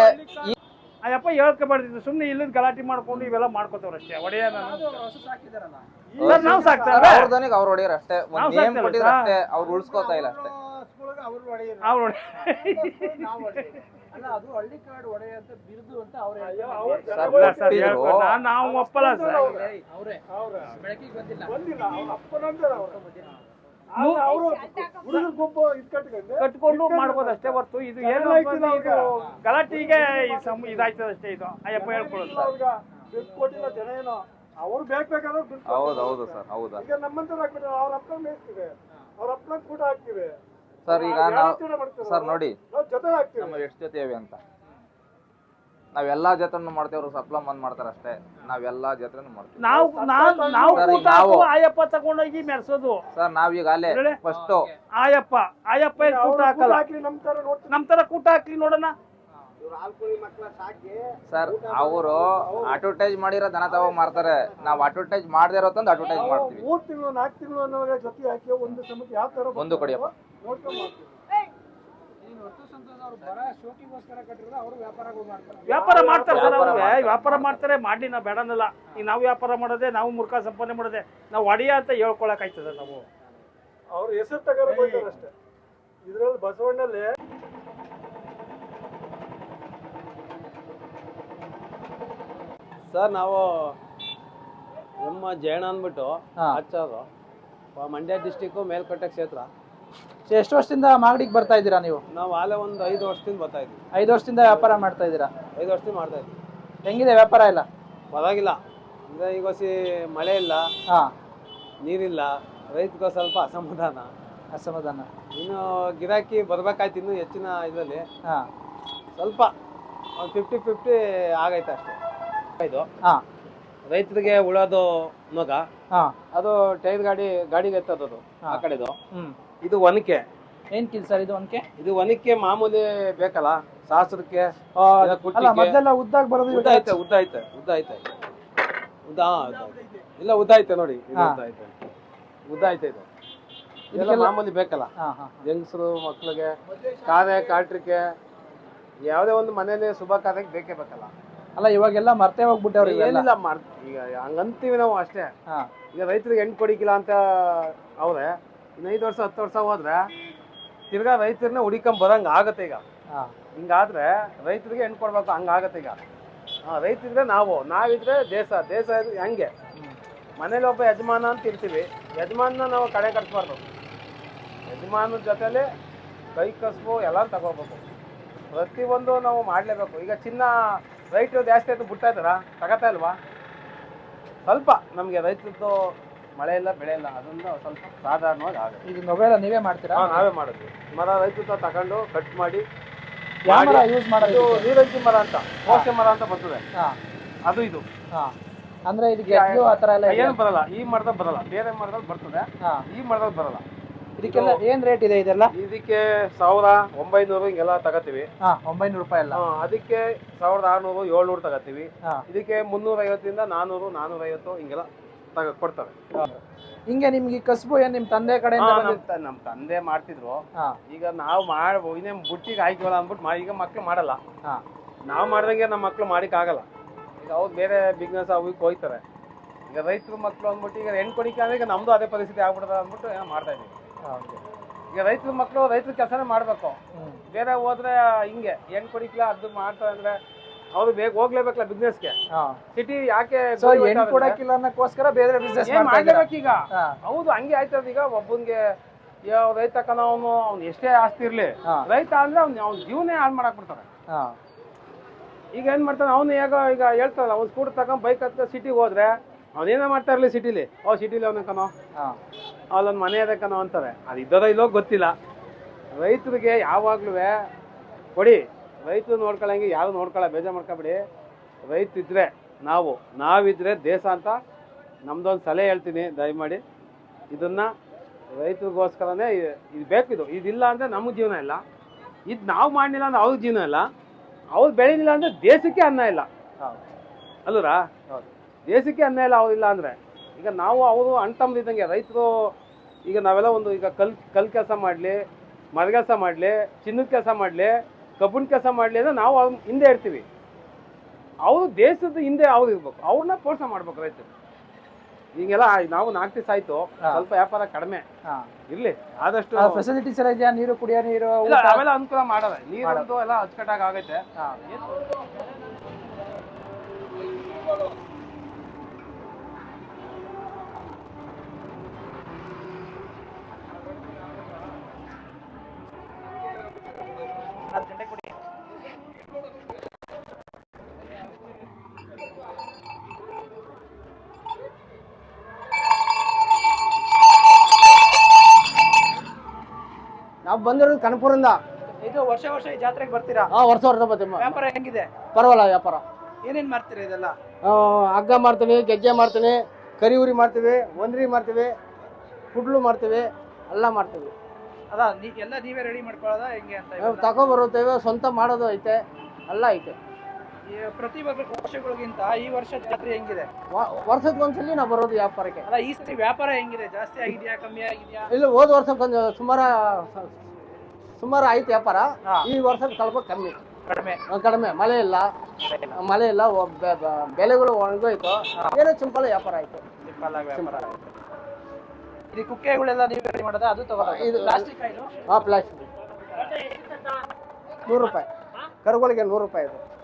ಈ- ಅಯ್ಯಪ್ಪ ಹೇಳ್ಕೊಬಾರ್ದಿತ್ತು ಸುಮ್ಮನೆ ಇಲ್ಲದ ಗಲಾಟೆ ಮಾಡ್ಕೊಂಡು ಇವೆಲ್ಲ ಮಾಡ್ಕೋತಾವ್ರ ಅಷ್ಟೇ ಒಡೆಯ ನಾವು ಸಾಕ್ತಾರೆ. ಅವ್ರ ದನಿಗೆ ಅವ್ರು ಹೊಡಿಯೋರು ಅಷ್ಟೇ ಒಂದ್ ನೇಮ್ ಕೊಟ್ಟಿದ್ರೆ. ಅಷ್ಟೇ ಅವ್ರು ಉಳ್ಸ್ಕೊತಾ ಇಲ್ಲ ಅಷ್ಟೇ. ಅವ್ರು ಅಲ್ಲ ಅದು ಹಳ್ಳಿಕಾಡು ಒಡೆ ಅಂತ ಬಿರುದು ಅಂತ ಅವ್ರೆ ಸರ್ ಸರ್, ಕೊಟ್ಟಿದ್ರು. ಹೇಳ್ಕೊ- ನಾನ್- ನಾವು ಒಪ್ಪಲ್ಲ ಸರ್. ಅವ್ರೆ. ಬೆಳಕಿಗೆ ಬಂದಿಲ್ಲ. ಕಟ್ಕೊಂಡು ಮಾಡ್ಬೋದು ಅಷ್ಟೇ ಹೊರ್ತು. ಇದು ಏನು ಇದು ಗಲಾಟೆಗೆ ಈ ಸಮ್ ಇದಾಯ್ತದ ಅಷ್ಟೇ ಇದು. ಅಯ್ಯಪ್ಪ ಹೇಳ್ಕೊಳ್ಳೋದು ಸರ್. ಅವ್ರು ಬೇಕಾದ್ರೆ ಹೌದು ಹೌದು ಸರ್ ಹೌದಾ. ಈಗ ನಮ್ಮಂತರ ಹಾಕ್ಬಿಟ್ರೆ ಅವ್ರ ಅಪ್ಪ ಮೇಯ್ಸ್ತೀವಿ ಅವ್ರ ಅಪ್ಪ ಕೂಟ ಹಾಕ್ತಿವೆ. ಸರ್ ಈಗ ನಾವು ಸರ್ ನೋಡಿ. ನಾವು ಜೊತೆ ಹಾಕ್ತಿವಿ. ನಮ್ಮ ಎಷ್ಟು ಜೊತೆ ಅಂತ. ನಾವೆಲ್ಲಾ ಜಾತ್ರೆನೂ ಮಾಡ್ತೇವ್ರು ಸಪ್ಲ ಬಂದ್ ಮಾಡ್ತಾರೆ ಅಷ್ಟೇ. ನಾವೆಲ್ಲಾ ಜೊತೆನೂ ಮಾಡ್ತೀವಿ. ನಾವು ನಾವು ನಾವು ಸರಿ, ಕೂಟ ಹಾಕು, ನಾವು- ಆಯಪ್ಪ ತಗೊಂಡೋಗಿ ಮೆರ್ಸೋದು. ಸರ್ ನಾವೀಗ ಅಲ್ಲೇ ಹೇಳಿ. ಫಸ್ಟ್ ಆಯಪ್ಪ ಆಯಪ್ಪ ಏನ್ ಕೂಟ ಹಾಕಲ್ಲ? ಹಾಕ್ಲಿ ನಮ್ ತರ ಕೂಟ ಹಾಕ್ಲಿ ನೋಡೋಣ. ಸರ್ ಅವರು ಅಡ್ವರ್ಟೈಸ್ ಮಾಡಿರೋ ದನ ತಗೋ ಮಾರ್ತಾರೆ. ನಾವು ಅಡ್ವರ್ಟೈಸ್ ಮಾಡದೇ ಇರೋ ತಂದು ಅಡ್ವರ್ಟೈಸ್ ಮಾಡ್ತೀವಿ. ಮೂರ್ ತಿಂಗಳು ನಾಲ್ಕು ತಿಂಗಳು ಅನ್ನೋವಾಗ ಜೊತೆ ಹಾಕಿ ಒಂದು ಸಮಯಕ್ಕೆ ಯಾವ ತರ ಒಂದು ಕೊಡಿಯಪ್ಪ ನೋಡ್ಕೊಂಡ್ ಮಾಡ್ತೀವಿ. ವ್ಯಾಪಾರ ಮಾಡ್ತಾರೆ ಸರ್ ಅವ್ರಿಗೆ. ವ್ಯಾಪಾರ ಮಾಡ್ತಾರೆ ಮಾಡಿ ನಾವು ಬೇಡನಲ್ಲ. ಈಗ ನಾವು ವ್ಯಾಪಾರ ಮಾಡೋದೇ ನಾವು ಮುರ್ಖ ಸಂಪಾದನೆ ಮಾಡೋದೇ ನಾವು ಒಡೆಯ ಅಂತ ಹೇಳ್ಕೊಳಕ್ ಆಯ್ತದ ನಾವು? ಅವ್ರ ಹೆಸರು ತಗೋರ ಹೋಗ್ತಾರೆ ಅಷ್ಟೇ. ಇದ್ರಲ್ಲಿ ಬಸವಣ್ಣಲ್ಲಿ ಸರ್ ನಾವು ನಮ್ಮ ಜಯಣ್ಣ ಅಂದ್ಬಿಟ್ಟು. ಹಚ್ಚೋದು. ಮಂಡ್ಯ ಡಿಸ್ಟಿಕ್ಕು ಮೇಲ್ಕೋಟೆ ಕ್ಷೇತ್ರ. ಎಷ್ಟು ವರ್ಷದಿಂದ ಮಾಗಡಿಗೆ ಬರ್ತಾ ಇದ್ದೀರಾ ನೀವು? ನಾವು ಆಲೆ ಒಂದು ಐದು ವರ್ಷದಿಂದ ಬರ್ತಾ ಇದ್ದೀವಿ. ಐದು ವರ್ಷದಿಂದ ವ್ಯಾಪಾರ ಮಾಡ್ತಾ ಇದ್ದೀರಾ? ಐದು ವರ್ಷದಿಂದ ಮಾಡ್ತಾ ಇದ್ದೀವಿ. ಹೆಂಗಿದೆ ವ್ಯಾಪಾರ ಇಲ್ಲ ಪರವಾಗಿಲ್ಲ. ಅಂದರೆ ಈಗ ಮಳೆ ಇಲ್ಲ ಹಾ. ನೀರಿಲ್ಲ ರೈತರಿಗೂ ಸ್ವಲ್ಪ ಅಸಮಾಧಾನ. ಅಸಮಾಧಾನ. ಇನ್ನು ಗಿರಾಕಿ ಬರ್ಬೇಕಾಯ್ತು ಇನ್ನೂ ಹೆಚ್ಚಿನ ಇದರಲ್ಲಿ. ಹಾ. ಸ್ವಲ್ಪ ಒಂದು ಫಿಫ್ಟಿ ಫಿಫ್ಟಿ ಆಗೈತೆ ಅಷ್ಟೇ. ಇದು. ಹಾ. ರೈತರಿಗೆ ಉಳೋದು ಮಗ ಹಾ. ಅದು ಟೈರ್ ಗಾಡಿ ಗಾಡಿಗೆ ಎತ್ತದದು. ಆ ಕಡೆದು. ಇದು ಒನಕೆ. ಏನ್ ಕೆಲಸ ಸರ್ ಇದು ಒನಕೆ? ಇದು ಒನಕೆ ಮಾಮೂಲಿ ಬೇಕಲ್ಲ ಸಾಸ್ರಕ್ಕೆ ಇಲ್ಲ, ಅಲ್ಲ. ಮೊದಲೆಲ್ಲ ಉದ್ದಾಗ್ ಬರೋದು ಉದ್ದ ಐತೆ ಉದ್ದ ಐತೆ ಉದ್ದ ಐತೆ. ಉದ್ದ ಹಾ, ಉದ್ದ ಐತೆ. ಇಲ್ಲ ಉದ್ದ ಐತೆ ನೋಡಿ ಇದು ಹಾ. ಉದ್ದ ಐತೆ. ಉದ್ದ ಐತೆ ಇದು. ಇದೆಲ್ಲ ಇದಕ್ಕೆಲ್ಲ- ಮಾಮೂಲಿ ಬೇಕಲ್ಲ. ಹಾ ಹಾ. ಹೆಂಗಸರು ಮಕ್ಳಿಗೆ ಕಾರ್ಯ ಕಾಟ್ರಿಕೆ ಯಾವುದೇ ಒಂದು ಮನೇಲಿ ಶುಭ ಕಾರ್ಯಕ್ಕೆ ಬೇಕೇ ಬೇಕಲ್ಲ. ಅಲ್ಲ ಇವಾಗೆಲ್ಲ ಮರ್ತೇ ಹೋಗ್ಬಿಟ್ಟವ್ರಿ ಏನಿಲ್ಲ ಮಾಡ್ ಈಗ ಹಂಗಂತೀವಿ ನಾವು ಅಷ್ಟೇ. ಹಾ. ಈಗ ರೈತರಿಗೆ ಹೆಣ್ಣು ಕೊಡಿಕಿಲ್ಲ ಅಂತ ಅವ್ರೆ ಇನ್ನು ಐದು ವರ್ಷ ಹತ್ತು ವರ್ಷ ಹೋದ್ರೆ ತಿರ್ಗಾ ರೈತರನ್ನ ಹುಡಿಕೊಂಡ್ ಬರಂಗ್ ಆಗತ್ತೆ ಈಗ. ಹಾ. ಹಿಂಗಾದ್ರೆ ರೈತರಿಗೆ ಹೆಣ್ಣು ಕೊಡ್ಬೇಕು ಹಂಗಾಗತ್ತೆ ಈಗ. ಹಾ, ರೈತಿದ್ರೆ ನಾವು ನಾವಿದ್ರೆ ದೇಶ ದೇಶ ಇದ್ರೆ ಹಂಗೆ? ಮನೇಲಿ ಒಬ್ಬ ಯಜಮಾನ ಅಂತ ಇರ್ತೀವಿ ಯಜಮಾನ ನಾವು ಕಡೆ ಕಟ್ಬಾರ್ದು. ಯಜಮಾನದ ಜೊತೆಲಿ ಕೈ ಕಸಬು ಎಲ್ಲ ತಗೋಬೇಕು. ಪ್ರತಿಯೊಂದು ನಾವು ಮಾಡಲೇಬೇಕು. ಈಗ ಚಿನ್ನ ರೈತರು ಜಾಸ್ತಿ ಆಯ್ತು ಬಿಡ್ತಾ ಇದ್ದಾರಾ? ತಗೋತಾ ಇಲ್ವಾ? ಸ್ವಲ್ಪ ನಮಗೆ ರೈತರದ್ದು ಮಳೆ ಇಲ್ಲ ಬೆಳೆ ಇಲ್ಲ ಅದರಿಂದ ಸ್ವಲ್ಪ ಸಾಧಾರಣವಾಗಿ ಆಗುತ್ತೆ. ಈಗ ನೊವೆಲ್ಲ ನೀವೇ ಮಾಡ್ತೀರಾ? ಹಾ, ನಾವೇ ಮಾಡಿದ್ವಿ ಮರ ರೈತರ ತಗೊಂಡು ಕಟ್ ಮಾಡಿ ಯಾವ ಮರ ಯೂಸ್ ಮಾಡೋದು ಇದು ನೀರಂಜಿ ಮರ ಅಂತ ಕೋಸೆ ಮರ ಅಂತ ಬರ್ತದೆ. ಹಾ. ಅದು ಇದು. ಹಾ. ಅಂದ್ರೆ ಇದಕ್ಕೆ ಆ ಥರ ಎಲ್ಲ ಏನು ಬರಲ್ಲ ಈ ಮರದಲ್ಲಿ ಬರಲ್ಲ ಬೇರೆ ಮರದಲ್ಲಿ ಬರ್ತದೆ. ಹಾ. ಈ ಮರದಲ್ಲಿ ಬರಲ್ಲ. ಇದಕ್ಕೆಲ್ಲ ಏನ್ ರೇಟ್ ಇದೆ ಇದೆಲ್ಲ? ಇದಕ್ಕೆ ಸಾವಿರ ಒಂಬೈನೂರು ಹಿಂಗೆಲ್ಲ ತಗೋತೀವಿ ಹಾ ಒಂಬೈನೂರು ರೂಪಾಯಿ ಎಲ್ಲ ಹಾ, ಅದಕ್ಕೆ ಸಾವಿರದ ಆರ್ನೂರು ಏಳ್ನೂರು ತಗೋತೀವಿ ಹಾ. ಇದಕ್ಕೆ ಮುನ್ನೂರ ಐವತ್ತರಿಂದ ನಾನೂರು ನಾನೂರ ಐವತ್ತು ಹಿಂಗೆಲ್ಲ ತಗ ಕೊಡ್ತಾರೆ. ಹಿಂಗೆ ನಿಮ್ಗೆ ಈ ಕಸ್ಬು ಏನ್ ನಿಮ್ ತಂದೆ ಕಡೆಯಿಂದ ನಮ್ ನಮ್ಮ ತಂದೆ ಮಾಡ್ತಿದ್ರು. ಹಾ. ಈಗ ನಾವು ಮಾಡ್ ಇನ್ನೇ ಬುಟ್ಟಿಗೆ ಹಾಕಿವಲ್ಲ ಅಂದ್ಬಿಟ್ಟು ಮಾ- ಈಗ ಮಕ್ಳು ಮಾಡಲ್ಲ. ಹಾ. ನಾವು ಮಾಡ್ದಂಗೆ ನಮ್ಮ ಮಕ್ಳು ಮಾಡಿಕ್ ಆಗಲ್ಲ. ಈಗ ಅವ್ರು ಬೇರೆ ಬಿಸ್ನೆಸ್ ಅವು ಹೋಗ್ತಾರೆ ಹೋಯ್ತಾರೆ ಈಗ ರೈತರು ಮಕ್ಳು ಅಂದ್ಬಿಟ್ಟು ಈಗ ಹೆಣ್ಣು ಕೊಡಿಕೆ ಅಂದ್ರೆ ಈಗ ನಮ್ದು ಅದೇ ಪರಿಸ್ಥಿತಿ ಆಗ್ಬಿಡ್ತದೆ ಅಂದ್ಬಿಟ್ಟು ಏನೋ ಮಾಡ್ತಾ ಇದೀವಿ. ಈಗ ರೈತರ ಮಕ್ಕಳು ರೈತರ ಕೆಲಸನೇ ಮಾಡ್ಬೇಕು. ಬೇರೆ ಹೋದ್ರೆ ಹಿಂಗೆ ಹೆಂಗ್ ಕೊಡಿಕ್ಲ ಅದು ಮಾಡ್ತಾರೆ ಅಂದ್ರೆ ಅವ್ರು ಬೇಗ ಹೋಗ್ಲೇಬೇಕಲ್ಲ ಬಿಸ್ನೆಸ್ಗೆ ಸಿಟಿ ಯಾಕೆ ಕೊಡಕ್ಕಿಲ್ಲ ಅನ್ನಕ್ಕೋಸ್ಕರ ಬೇರೆ ಬಿಸ್ನೆಸ್ ಮಾಡ್ಲೇಬೇಕು ಹಾ. ಹೌದು ಹಂಗೆ ಆಯ್ತದ ಈಗ ಒಬ್ಬನ್ಗೆ ಯಾವ ರೈತ ಕನ ಅವನು ಅವ್ನು ಎಷ್ಟೇ ಆಸ್ತಿ ಇರ್ಲಿ. ರೈತ ಅಂದ್ರೆ ಅವ್ನ ಅವ್ನ ಜೀವನೇ ಹಾಳು ಮಾಡಕ್ ಬಿಡ್ತಾರೆ ಈಗ ಏನ್ ಮಾಡ್ತಾನೆ ಅವನು ಈಗ ಈಗ ಹೇಳ್ತಾರಲ್ಲ ಅವ್ನು ಸ್ಕೂಟರ್ ತಗೊಂಡ್ ಬೈಕ್ ಹತ್ತ ಸಿಟಿಗೆ ಹೋದ್ರೆ ಅವನೇನ ಮಾಡ್ತಾ ಇರ್ಲಿ ಸಿಟಿಲಿ ಅವ್ ಸಿಟಿಲಿ ಅವನ ಹಾ. ಅಲ್ಲೊಂದು ಮನೆ ಅದಕ್ಕನೋ ಅಂತಾರೆ. ಅದು ಇದ್ದದ ಇಲ್ಲೋ ಗೊತ್ತಿಲ್ಲ. ರೈತರಿಗೆ ಯಾವಾಗ್ಲೂ ಕೊಡಿ ರೈತರು ನೋಡ್ಕೊಳ್ಳಂಗೆ ಯಾರು ನೋಡ್ಕೊಳ್ಳ ಬೇಜಾರು ಮಾಡ್ಕೊಬಿಡಿ. ರೈತ ಇದ್ರೆ ನಾವು ನಾವಿದ್ರೆ ದೇಶ ಅಂತ ನಮ್ದೊಂದು ಸಲಹೆ ಹೇಳ್ತೀನಿ ದಯಮಾಡಿ. ಇದನ್ನ ರೈತರಿಗೋಸ್ಕರನೇ ಇದು ಬೇಕು ಇದು. ಇದಿಲ್ಲ ಅಂದ್ರೆ ನಮಗೆ ಜೀವನ ಇಲ್ಲ. ಇದು ನಾವು ಮಾಡಲಿಲ್ಲ ಅಂದ್ರೆ ಅವ್ರ ಜೀವನ ಇಲ್ಲ. ಅವ್ರು ಬೆಳೀಲಿಲ್ಲ ಅಂದ್ರೆ ದೇಶಕ್ಕೆ ಅನ್ನ ಇಲ್ಲ. ಹೌದು. ಅಲ್ಲೂರಾ? ಹೌದು. ದೇಶಕ್ಕೆ ಅನ್ನ ಇಲ್ಲ ಅವ್ರಿಲ್ಲ ಅಂದ್ರೆ. ಈಗ ನಾವು ಅವರು ಅಣ್ತಮ್ಮದಿದ್ದಂಗೆ ರೈತರು ಈಗ ನಾವೆಲ್ಲ ಒಂದು ಈಗ ಕಲ್ ಕಲ್ ಕೆಲಸ ಮಾಡಲಿ ಮರ ಕೆಲಸ ಮಾಡಲಿ ಚಿನ್ನದ ಕೆಲಸ ಮಾಡಲಿ ಕಬ್ಬಿಣ ಕೆಲಸ ಮಾಡಲಿ ಅಂದರೆ ನಾವು ಅವ್ರ ಹಿಂದೆ ಇರ್ತೀವಿ. ಅವರು ದೇಶದ ಹಿಂದೆ ಅವ್ರು ಇರ್ಬೇಕು. ಅವ್ರನ್ನ ಪ್ರೋತ್ಸಾಹ ಮಾಡ್ಬೇಕು ರೈತರು. ಈಗೆಲ್ಲ ನಾವು ನಾಲ್ಕು ದಿವಸ ಆಯ್ತು. ಸ್ವಲ್ಪ ವ್ಯಾಪಾರ ಕಡಿಮೆ. ಇರ್ಲಿ. ಆದಷ್ಟು ಫೆಸಿಲಿಟೀಸ್ ಎಲ್ಲ ಇದೆಯಾ? ನೀರು ಕುಡಿಯೋ ನೀರು? ಅವೆಲ್ಲ ಅನುಕೂಲ ಮಾಡಲ್ಲ. ನೀರು ಎಲ್ಲ ಅಚ್ಚುಕಟ್ಟಾಗಿ ಆಗೈತೆ ಹಾ. ನಾವು ಬಂದಿರೋದು ಕನಪುರಿಂದ? ಇದು ವರ್ಷ ವರ್ಷ ಈ ಜಾತ್ರೆಗೆ ಬರ್ತೀರಾ? ಹಾ ವರ್ಷ ವರ್ಷ ಬರ್ತೀವಿ. ವ್ಯಾಪಾರ ಹೆಂಗಿದೆ? ಪರವಾಗಿಲ್ಲ ವ್ಯಾಪಾರ. ಏನೇನ್ ಮಾಡ್ತೀರಾ ಇದೆಲ್ಲ? ಆ, ಹಗ್ಗ ಮಾಡ್ತೀವಿ ಗೆಜ್ಜೆ ಮಾಡ್ತೀನಿ ಕರಿ ಉರಿ ಮಾಡ್ತೀವಿ ಒಂದ್ರಿ ಮಾಡ್ತೀವಿ ಕುಡ್ಲು ಮಾಡ್ತೀವಿ ಎಲ್ಲ ಮಾಡ್ತೀವಿ. ಅದ ನೀ ಎಲ್ಲ ನೀವೇ ರೆಡಿ ಮಾಡ್ಕೊಳ್ಳೋದ ಹೆಂಗೆ ಅಂತ ನಾವು ತಗೊಬರುತ್ತೇವೆ ಸ್ವಂತ ಮಾಡೋದು ಐತೆ ಎಲ್ಲ ಐತೆ. ಈ ಪ್ರತಿ ವರ್ಷ- ವರ್ಷಗಳಿಗಿಂತ ಈ ವರ್ಷ ಜಾತ್ರೆ ಹೆಂಗಿದೆ? ವ- ವರ್ಷಕ್ಕೆ ಒಂದ್ಸಲಿ ನಾವು ಬರೋದು ವ್ಯಾಪಾರಕ್ಕೆ. ಅಲ್ಲ ಈ ಸತಿ ವ್ಯಾಪಾರ ಹೆಂಗಿದೆ? ಜಾಸ್ತಿ ಆಗಿದ್ಯಾ ಕಮ್ಮಿ ಆಗಿದ್ಯಾ? ಇಲ್ಲ ಹೋದ ವರ್ಷ ಕೊಂಚ ಸುಮಾರು ಸುಮಾರು ಆಯ್ತು ವ್ಯಾಪಾರ. ಈ ವರ್ಷ ಸ್ವಲ್ಪ ಕಮ್ಮಿ. ಕಡಿಮೆ. ಕಡಿಮೆ. ಮಳೆ ಇಲ್ಲ. ಮಳೆ ಇಲ್ಲ. ಬೆಲೆಗಳು ಒಣಗೋಯ್ತು. ಏನೋ ಸಿಂಪಲ್ ವ್ಯಾಪಾರ ಆಯ್ತು. ಇದು ಕುಕ್ಕೆಗಳೆಲ್ಲ ನೀವು ರೆಡಿ ಮಾಡೋದಾ ಅದು ಇದು- ಪ್ಲಾಸ್ಟಿಕ್ ಹಾಂ ಪ್ಲಾಸ್ಟಿಕ್. ನೂರು ರೂಪಾಯಿ. ಕರುಗಳಿಗೆ ನೂರು ರೂಪಾಯಿ ಇದು.